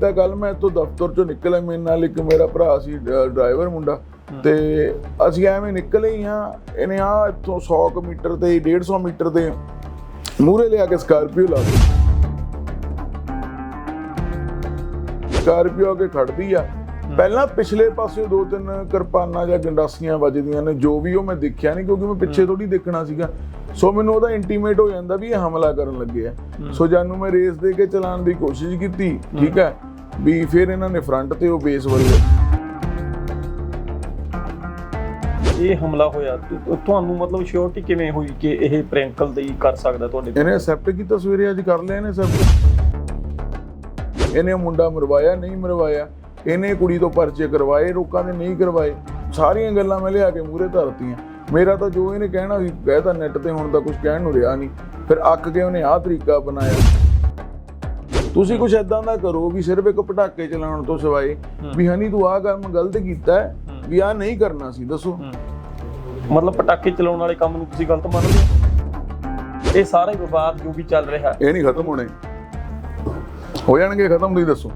ਤਾਂ ਕੱਲ ਮੈਂ ਇੱਥੋਂ ਦਫ਼ਤਰ ਚੋਂ ਨਿਕਲਿਆ ਮੇਰੇ ਨਾਲ ਇੱਕ ਮੇਰਾ ਭਰਾ ਸੀ ਡਰਾਈਵਰ ਮੁੰਡਾ। ਤੇ ਅਸੀਂ ਐਵੇਂ ਨਿਕਲੇ ਹੀ ਆ ਇਹਨੇ ਆ ਇੱਥੋਂ 100 ਕੁ ਮੀਟਰ ਤੇ 150 ਮੀਟਰ ਦੇ ਮੂਰੇ ਲਿਆ ਕੇ ਸਕਾਰਪੀਓ ਲਾ ਦਿੱਤੀ। ਸਕਾਰਪੀਓ ਕੇ ਖੜਦੀ ਆ। ਪਹਿਲਾਂ ਪਿਛਲੇ ਪਾਸੇ ਦੋ ਤਿੰਨ ਕਿਰਪਾਨਾਂ ਜਾਂ ਗੰਡਾਸੀਆਂ ਵੱਜਦੀਆਂ ਨੇ ਜੋ ਵੀ ਉਹ ਮੈਂ ਦੇਖਿਆ ਨਹੀਂ ਕਿਉਂਕਿ ਮੈਂ ਪਿੱਛੇ ਥੋੜੀ ਦੇਖਣਾ ਸੀਗਾ। ਸੋ ਮੈਨੂੰ ਉਹਦਾ ਇੰਟੀਮੇਟ ਹੋ ਜਾਂਦਾ ਵੀ ਇਹ ਹਮਲਾ ਕਰਨ ਲੱਗੇ ਆ। ਸੋ ਜਾਨੂੰ ਮੈਂ ਰੇਸ ਦੇ ਕੇ ਚਲਾਉਣ ਦੀ ਕੋਸ਼ਿਸ਼ ਕੀਤੀ ਠੀਕ ਹੈ? ਵੀ ਫਿਰ ਇਹਨਾਂ ਨੇ ਫਰੰਟ ਤੇ ਉਹ ਬੇਸ ਵੱਲੇ ਇਹ ਹਮਲਾ ਹੋਇਆ ਤੁਹਾਨੂੰ ਮਤਲਬ ਸ਼ੋਰਟੀ ਕਿਵੇਂ ਹੋਈ ਕਿ ਇਹ ਪ੍ਰਿੰਕਲ ਦੀ ਕਰ ਸਕਦਾ ਤੁਹਾਡੇ? ਇਹਨੇ ਐਕਸੈਪਟ ਕੀਤਾ ਸਵੇਰੇ ਅੱਜ ਕਰ ਲਿਆ ਇਹਨੇ ਸਭ ਇਹਨੇ ਮੁੰਡਾ ਮਰਵਾਇਆ ਨਹੀਂ ਮਰਵਾਇਆ। ਇਹਨੇ ਕੁੜੀ ਤੋਂ ਪਰਚੇ ਕਰਵਾਏ ਲੋਕਾਂ ਨੇ ਨਹੀਂ ਕਰਵਾਏ ਸਾਰੀਆਂ ਗੱਲਾਂ ਮੈਂ ਲਿਆ ਕੇ ਮੂਰੇ ਧਰਤੀਆਂ। ਮੇਰਾ ਤਾਂ ਜੋ ਇਹਨੇ ਕਹਿਣਾ ਸੀ ਕਹਿਤਾ ਨੈਟ ਤੇ ਹੁਣ ਤਾਂ ਕੁਝ ਕਹਿਣ ਨੂੰ ਰਿਹਾ ਨਹੀਂ। ਫਿਰ ਅੱਕ ਕੇ ਉਹਨੇ ਆਹ ਤਰੀਕਾ ਬਣਾਇਆ ਤੁਸੀਂ ਕੁਝ ਐਦਾਂ ਦਾ ਕਰੋ ਵੀ ਸਿਰਫ ਇੱਕ ਪਟਾਕੇ ਚਲਾਉਣ ਤੋਂ ਸਿਵਾਏ ਵੀ ਹਨੀ ਤੂੰ ਆਹ ਕੰਮ ਗਲਤ ਕੀਤਾ ਹੈ ਵੀ ਆਹ ਨਹੀਂ ਕਰਨਾ ਸੀ ਦੱਸੋ। ਮਤਲਬ ਪਟਾਕੇ ਚਲਾਉਣ ਵਾਲੇ ਕੰਮ ਨੂੰ ਤੁਸੀਂ ਗਲਤ ਮੰਨਦੇ ਹੋ? ਇਹ ਸਾਰਾ ਵਿਵਾਦ ਜੋ ਵੀ ਚੱਲ ਰਿਹਾ। ਇਹ ਨਹੀਂ ਖਤਮ ਹੋਣੇ। ਹੋ ਜਾਣਗੇ ਖਤਮ ਤੁਸੀਂ ਦੱਸੋ।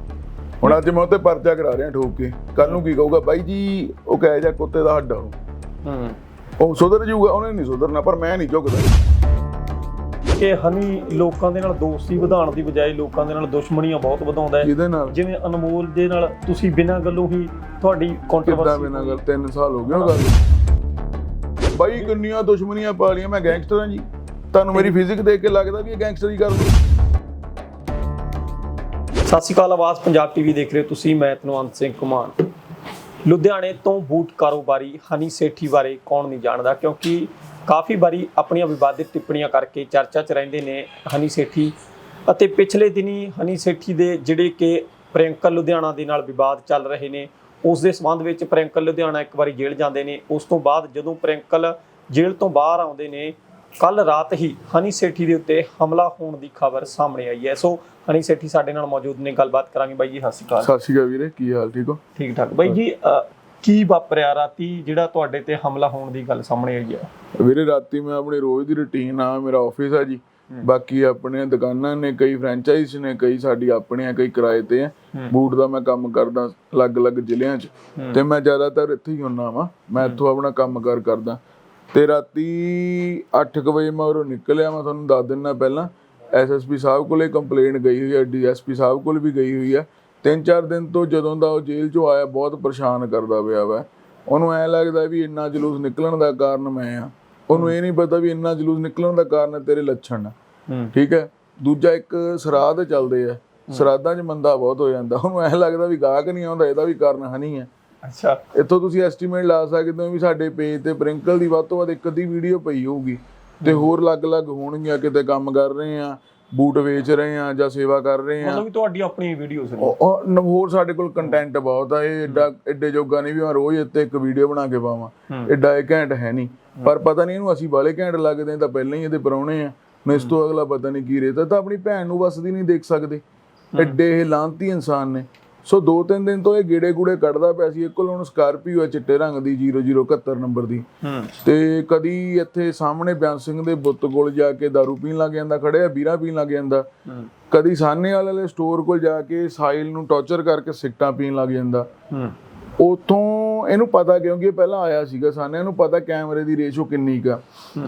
ਹੁਣ ਅੱਜ ਮੈਂ ਉੱਤੇ ਪਰਚਾ ਕਰਾ ਰਿਹਾ ਠੋਕ ਕੇ। ਕੱਲ ਨੂੰ ਕੀ ਕਹੂਗਾ? ਬਾਈ ਜੀ ਉਹ ਕਹੇ ਜਾ ਕੁੱਤੇ ਦਾ ਹੱਡ ਹੂੰ। ਉਹ ਸੁਧਰ ਜਾਊਗਾ ਉਹਨੇ ਨਹੀਂ ਸੁਧਰਨਾ ਪਰ ਮੈਂ ਨਹੀਂ ਝੁਕਦਾ। ਕਿ ਹਨੀ ਲੋਕਾਂ ਦੇ ਨਾਲ ਦੋਸਤੀ ਵਧਾਉਣ ਦੀ ਬਜਾਏ ਲੋਕਾਂ ਦੇ ਨਾਲ ਦੁਸ਼ਮਣੀਆਂ ਬਹੁਤ ਵਧਾਉਂਦਾ ਹੈ। ਜਿਹਦੇ ਨਾਲ? ਜਿਵੇਂ ਅਨਮੋਲ ਦੇ ਨਾਲ ਤੁਸੀਂ ਬਿਨਾਂ ਗੱਲੋਂ ਹੀ ਤੁਹਾਡੀ ਕੰਟਰੋਵਰਸੀ ਬਿਨਾਂ ਗੱਲ? 3 ਸਾਲ ਹੋ ਗਏ ਉਹ ਗੱਲ। ਬਾਈ ਕਿੰਨੀਆਂ ਦੁਸ਼ਮਣੀਆਂ ਪਾ ਲਈਆਂ? ਮੈਂ ਗੈਂਗਸਟਰ ਹਾਂ ਜੀ। ਤੁਹਾਨੂੰ ਮੇਰੀ ਫਿਜ਼ਿਕ ਦੇਖ ਕੇ ਲੱਗਦਾ ਵੀ ਇਹ ਗੈਂਗਸਟਰ ਹੀ ਕਰ ਲੂ ਸਤਿ ਸ਼੍ਰੀ ਅਕਾਲ, ਆਵਾਜ਼ ਪੰਜਾਬ ਟੀਵੀ ਦੇਖ ਰਹੇ ਹੋ ਤੁਸੀਂ, ਮੈਂ ਤਨਵੰਤ ਸਿੰਘ ਕੁਮਾਰ। ਲੁਧਿਆਣੇ ਤੋਂ ਬੂਟ ਕਾਰੋਬਾਰੀ ਹਨੀ ਸੇਠੀ ਬਾਰੇ ਕੌਣ ਨਹੀਂ ਜਾਣਦਾ, ਕਿਉਂਕਿ ਕਾਫੀ ਵਾਰੀ ਆਪਣੀਆਂ ਵਿਵਾਦਿਤ ਟਿੱਪਣੀਆਂ ਕਰਕੇ ਚਰਚਾ 'ਚ ਰਹਿੰਦੇ ਨੇ ਹਨੀ ਸੇਠੀ। ਅਤੇ ਪਿਛਲੇ ਦਿਨੀ ਹਨੀ ਸੇਠੀ ਦੇ ਜਿਹੜੇ ਕਿ ਪ੍ਰਿੰਕਲ ਲੁਧਿਆਣਾ ਦੇ ਨਾਲ ਵਿਵਾਦ ਚੱਲ ਰਹੇ ਨੇ, ਉਸ ਦੇ ਸੰਬੰਧ ਵਿੱਚ ਪ੍ਰਿੰਕਲ ਲੁਧਿਆਣਾ ਇੱਕ ਵਾਰੀ ਜੇਲ੍ਹ ਜਾਂਦੇ ਨੇ। ਉਸ ਤੋਂ ਬਾਅਦ ਜਦੋਂ ਪ੍ਰਿੰਕਲ ਜੇਲ੍ਹ ਤੋਂ ਬਾਹਰ ਆਉਂਦੇ ਨੇ ਕੱਲ ਰਾਤ ਹੀ ਹਨੀ ਸੇਠੀ ਦੇ ਉੱਤੇ ਹਮਲਾ ਹੋਣ ਦੀ ਖਬਰ ਸਾਹਮਣੇ ਆਈ ਹੈ। ਸੋ ਹਨੀ ਸੇਠੀ ਸਾਡੇ ਨਾਲ ਮੌਜੂਦ ਨੇ ਗੱਲਬਾਤ ਕਰਾਂਗੇ ਬਾਈ ਜੀ ਸਤਿ ਸ਼੍ਰੀ ਅਕਾਲ। ਸਤਿ ਸ਼੍ਰੀ ਅਕਾਲ ਵੀਰੇ ਕੀ ਹਾਲ ਠੀਕ ਹੋ? ਠੀਕ ਠਾਕ। ਬਾਈ ਜੀ ਕੀ ਵਾਪਰਿਆ ਰਾਤੀ ਜਿਹੜਾ ਤੁਹਾਡੇ ਤੇ ਹਮਲਾ ਹੋਣ ਦੀ ਗੱਲ ਸਾਹਮਣੇ ਆਈ ਹੈ ਵੀਰੇ ਰਾਤੀ ਮੈਂ ਆਪਣੀ ਰੋਜ਼ ਦੀ ਰੁਟੀਨ ਆ ਮੇਰਾ ਆਫਿਸ ਆ ਜੀ। ਬਾਕੀ ਆਪਣੇ ਦੁਕਾਨਾਂ ਨੇ ਕਈ ਫਰੈਂਚਾਈਜ਼ ਨੇ ਕਈ ਸਾਡੀ ਆਪਣੇ ਆ ਕਈ ਕਿਰਾਏ ਤੇ ਆ। ਬੂਟ ਦਾ ਮੈਂ ਕੰਮ ਕਰਦਾ ਅਲੱਗ-ਅਲੱਗ ਜ਼ਿਲ੍ਹਿਆਂ 'ਚ। ਤੇ ਮੈਂ ਜ਼ਿਆਦਾਤਰ ਇੱਥੇ ਹੀ ਹੁੰਨਾ ਵਾਂ। ਮੈਂ ਇੱਥੋਂ ਆਪਣਾ ਕੰਮਕਾਰ ਕਰਦਾ। ਤੇ ਰਾਤੀ 8:00 ਵਜੇ ਮੈਂ ਉਰੋਂ ਨਿਕਲਿਆ ਮੈਂ ਤੁਹਾਨੂੰ ਦੱਸ ਦਿੰਨਾ ਪਹਿਲਾਂ। ਐਸਐਸਪੀ ਸਾਹਿਬ ਕੋਲੇ ਕੰਪਲੇਂਟ ਗਈ ਹੋਈ ਹੈ ਡੀਐਸਪੀ ਸਾਹਿਬ ਕੋਲ ਵੀ ਗਈ ਹੋਈ ਹੈ। ਤਿੰਨ ਚਾਰ ਦਿਨ ਤੋਂ ਜਦੋਂ ਦਾ ਉਹ ਜੇਲ੍ਹ 'ਚੋਂ ਆਇਆ ਬਹੁਤ ਪਰੇਸ਼ਾਨ ਕਰਦਾ ਪਿਆ ਵਾ। ਉਹਨੂੰ ਐ ਲੱਗਦਾ ਵੀ ਇੰਨਾ ਜਲੂਸ ਨਿਕਲਣ ਦਾ ਕਾਰਨ ਮੈਂ ਆ। ਉਹਨੂੰ ਇਹ ਨਹੀਂ ਪਤਾ ਵੀ ਇੰਨਾ ਜਲੂਸ ਨਿਕਲਣ ਦਾ ਕਾਰਨ ਤੇਰੇ ਲੱਛਣ ਆ। ਠੀਕ ਹੈ? ਦੂਜਾ ਇੱਕ ਸਰਾਧ ਚੱਲਦੇ ਆ। ਸਰਾਧਾਂ 'ਚ ਮੰਦਾ ਬਹੁਤ ਹੋ ਜਾਂਦਾ। ਉਹਨੂੰ ਐ ਲੱਗਦਾ ਵੀ ਗਾਹਕ ਨਹੀਂ ਆਉਂਦਾ ਇਹਦਾ ਵੀ ਕਾਰਨ ਹਨੀ ਹੈ ਅੱਛਾ। ਇੱਥੋਂ ਤੁਸੀਂ ਐਸਟੀਮੇਟ ਲਾ ਸਕਦੇ ਹੋ ਵੀ ਸਾਡੇ ਪੇਜ ਤੇ ਪ੍ਰਿੰਕਲ ਦੀ ਵੱਧ ਤੋਂ ਵੱਧ ਇੱਕ ਅੱਧੀ ਵੀਡੀਓ ਪਈ ਹੋਊਗੀ। ਤੇ ਹੋਰ ਅਲੱਗ-ਅਲੱਗ ਹੋਣਗੀਆਂ ਕਿਤੇ ਕੰਮ ਕਰ ਰਹੇ ਆ ਬੂਟ ਵੇਚ ਰਹੇ ਆ ਜਾਂ ਸੇਵਾ ਕਰ ਰਹੇ ਆ ਮਤਲਬ ਵੀ ਤੁਹਾਡੀ ਆਪਣੀ ਵੀਡੀਓਜ਼ ਨੇ। ਉਹ- ਉਹ ਨ- ਹੋਰ ਸਾਡੇ ਕੋਲ ਕੰਟੈਂਟ ਬਹੁਤ ਆ ਇਹ ਏਡਾ ਏਡੇ ਜੋਗਾ ਨਹੀਂ ਵੀ ਮੈਂ ਰੋਜ਼ ਇੱਥੇ ਇੱਕ ਵੀਡੀਓ ਬਣਾ ਕੇ ਪਾਵਾਂ। ਏਡਾ ਇਹ ਘੈਂਟ ਹੈ ਨਹੀਂ। ਪਰ ਪਤਾ ਨਹੀਂ ਇਹਨੂੰ ਅਸੀਂ ਬਾਲੇ ਘੈਂਟ ਲੱਗਦੇ ਹਾਂ ਤਾਂ ਪਹਿਲਾਂ ਹੀ ਇਹਦੇ ਪਰੌਣੇ ਆ। ਮੈਂ ਇਸ ਤੋਂ ਅਗਲਾ ਪਤਾ ਨਹੀਂ ਕੀ ਰੇਤਾ ਤਾਂ ਆਪਣੀ ਭੈਣ ਨੂੰ ਵਸਦੀ ਨਹੀਂ ਦੇਖ ਸਕਦੇ। ਏਡੇ ਇਹ ਲਾਂਤੀ ਇਨਸਾਨ ਨੇ। ਸੋ ਦੋ ਤਿੰਨ ਦਿਨ ਤੋਂ ਇਹ ਗੇੜੇ ਗੂੜੇ ਕੱਢਦਾ ਪਿਆ ਸੀ। ਇੱਕ ਕੋਲ ਹੁਣ ਸਕਾਰਪੀਓ ਹੈ ਚਿੱਟੇ ਰੰਗ ਦੀ 0071 ਨੰਬਰ ਦੀ। ਤੇ ਕਦੀ ਇੱਥੇ ਸਾਹਮਣੇ ਬਿਆਨ ਸਿੰਘ ਦੇ ਬੁੱਤ ਕੋਲ ਜਾ ਕੇ दारू ਪੀਣ ਲੱਗ ਜਾਂਦਾ ਖੜਿਆ ਬੀਰਾ ਪੀਣ ਲੱਗ ਜਾਂਦਾ। ਕਦੀ ਸਾਹਨੇ ਵਾਲੇ ਸਟੋਰ ਕੋਲ ਜਾ ਕੇ ਸਾਇਲ ਨੂੰ ਟੌਰਚਰ ਕਰਕੇ ਸਿਗਟਾਂ ਪੀਣ ਲੱਗ ਜਾਂਦਾ। ਉਥੋਂ ਇਹਨੂੰ ਪਤਾ ਕਿਉਂਕਿ ਇਹ ਪਹਿਲਾਂ ਆਇਆ ਸੀਗਾ ਸਾਨੇ ਨੂੰ ਪਤਾ ਕੈਮਰੇ ਦੀ ਰੇਸ਼ੋ ਕਿੰਨੀ ਕਾ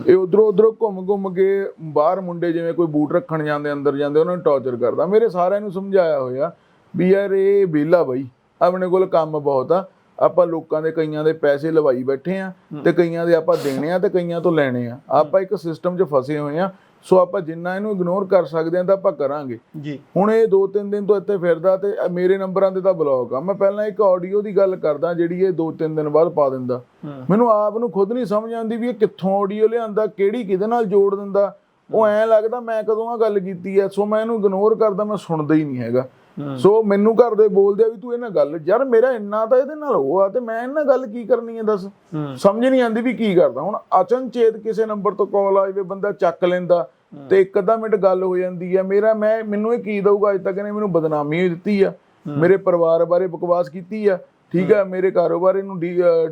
ਇਹ ਉਧਰੋਂ ਉਧਰੋਂ ਘੁੰਮ ਘੁੰਮ ਕੇ ਬਾਹਰ ਮੁੰਡੇ ਜਿਵੇਂ ਕੋਈ ਬੂਟ ਰੱਖਣ ਜਾਂਦੇ ਅੰਦਰ ਜਾਂਦੇ ਉਹਨਾਂ ਨੂੰ ਟੌਰਚਰ ਕਰਦਾ। ਮੇਰੇ ਸਾਰਿਆਂ ਨੂੰ ਸਮਝਾਇਆ ਹੋਇਆ ਵੀ ਯਾਰ ਇਹ ਵਿਹਲਾ ਬਈ। ਆਪਣੇ ਕੋਲ ਕੰਮ ਬਹੁਤ ਆ। ਆਪਾਂ ਲੋਕਾਂ ਦੇ ਕਈਆਂ ਦੇ ਪੈਸੇ ਲਵਾਈ ਬੈਠੇ ਆ ਤੇ ਕਈਆਂ ਦੇ ਆਪਾਂ ਦੇਣੇ ਆ ਤੇ ਕਈਆਂ ਤੋਂ ਲੈਣੇ ਆ। ਆਪਾਂ ਇੱਕ ਸਿਸਟਮ 'ਚ ਫਸੇ ਹੋਏ ਆ। ਸੋ ਆਪਾਂ ਜਿੰਨਾ ਇਹਨੂੰ ਇਗਨੋਰ ਕਰ ਸਕਦੇ ਆ ਤਾਂ ਆਪਾਂ ਕਰਾਂਗੇ। ਜੀ। ਹੁਣ ਇਹ ਦੋ ਤਿੰਨ ਦਿਨ ਤੋਂ ਇੱਥੇ ਫਿਰਦਾ ਤੇ ਮੇਰੇ ਨੰਬਰਾਂ ਤੇ ਤਾਂ ਬਲੌਕ ਆ। ਮੈਂ ਪਹਿਲਾਂ ਇੱਕ ਆਡੀਓ ਦੀ ਗੱਲ ਕਰਦਾ ਜਿਹੜੀ ਇਹ ਦੋ ਤਿੰਨ ਦਿਨ ਬਾਅਦ ਪਾ ਦਿੰਦਾ। ਮੈਨੂੰ ਆਪ ਨੂੰ ਖੁਦ ਨਹੀਂ ਸਮਝ ਆਉਂਦੀ ਵੀ ਇਹ ਕਿੱਥੋਂ ਆਡੀਓ ਲਿਆਂਦਾ ਕਿਹੜੀ ਕਿਹਦੇ ਨਾਲ ਜੋੜ ਦਿੰਦਾ। ਉਹ ਐਂ ਲੱਗਦਾ ਮੈਂ ਕਦੋਂ ਆ ਗੱਲ ਕੀਤੀ ਐ ਸੋ ਮੈਂ ਇਹਨੂੰ ਇਗਨੋਰ ਕਰਦਾ ਮੈਂ ਸੁਣਦਾ ਹੀ ਨਹੀਂ ਹੈਗਾ। ਸੋ ਮੈਨੂੰ ਘਰ ਦੇ ਬੋਲਦੇ ਆ ਵੀ ਤੂੰ ਇਹਨਾਂ ਗੱਲ ਯਾਰ ਮੇਰਾ ਇੰਨਾ ਤਾਂ ਇਹਦੇ ਨਾਲ ਉਹ ਆ ਤੇ ਮੈਂ ਇਹਨਾਂ ਗੱਲ ਕੀ ਕਰਨੀ ਹੈ ਦੱਸ? ਹੂੰ। ਸਮਝ ਨਹੀਂ ਆਉਂਦੀ ਵੀ ਕੀ ਕਰਦਾ। ਹੁਣ ਅਚਨਚੇਤ ਕਿਸੇ ਨੰਬਰ ਤੋਂ ਕਾਲ ਆ ਜਾਵੇ ਬੰਦਾ ਚੱਕ ਲੈਂਦਾ ਤੇ ਇੱਕ ਅੱਧਾ ਮਿੰਟ ਗੱਲ ਹੋ ਜਾਂਦੀ ਆ। ਮੇਰਾ ਮੈਂ ਮੈਨੂੰ ਇਹ ਕੀ ਦਊਗਾ ਅਜੇ ਤੱਕ? ਇਹਨੇ ਮੈਨੂੰ ਬਦਨਾਮੀ ਹੀ ਦਿੱਤੀ ਆ। ਮੇਰੇ ਪਰਿਵਾਰ ਬਾਰੇ ਬਕਵਾਸ ਕੀਤੀ ਆ। ਠੀਕ ਆ ਮੇਰੇ ਕਾਰੋਬਾਰ ਨੂੰ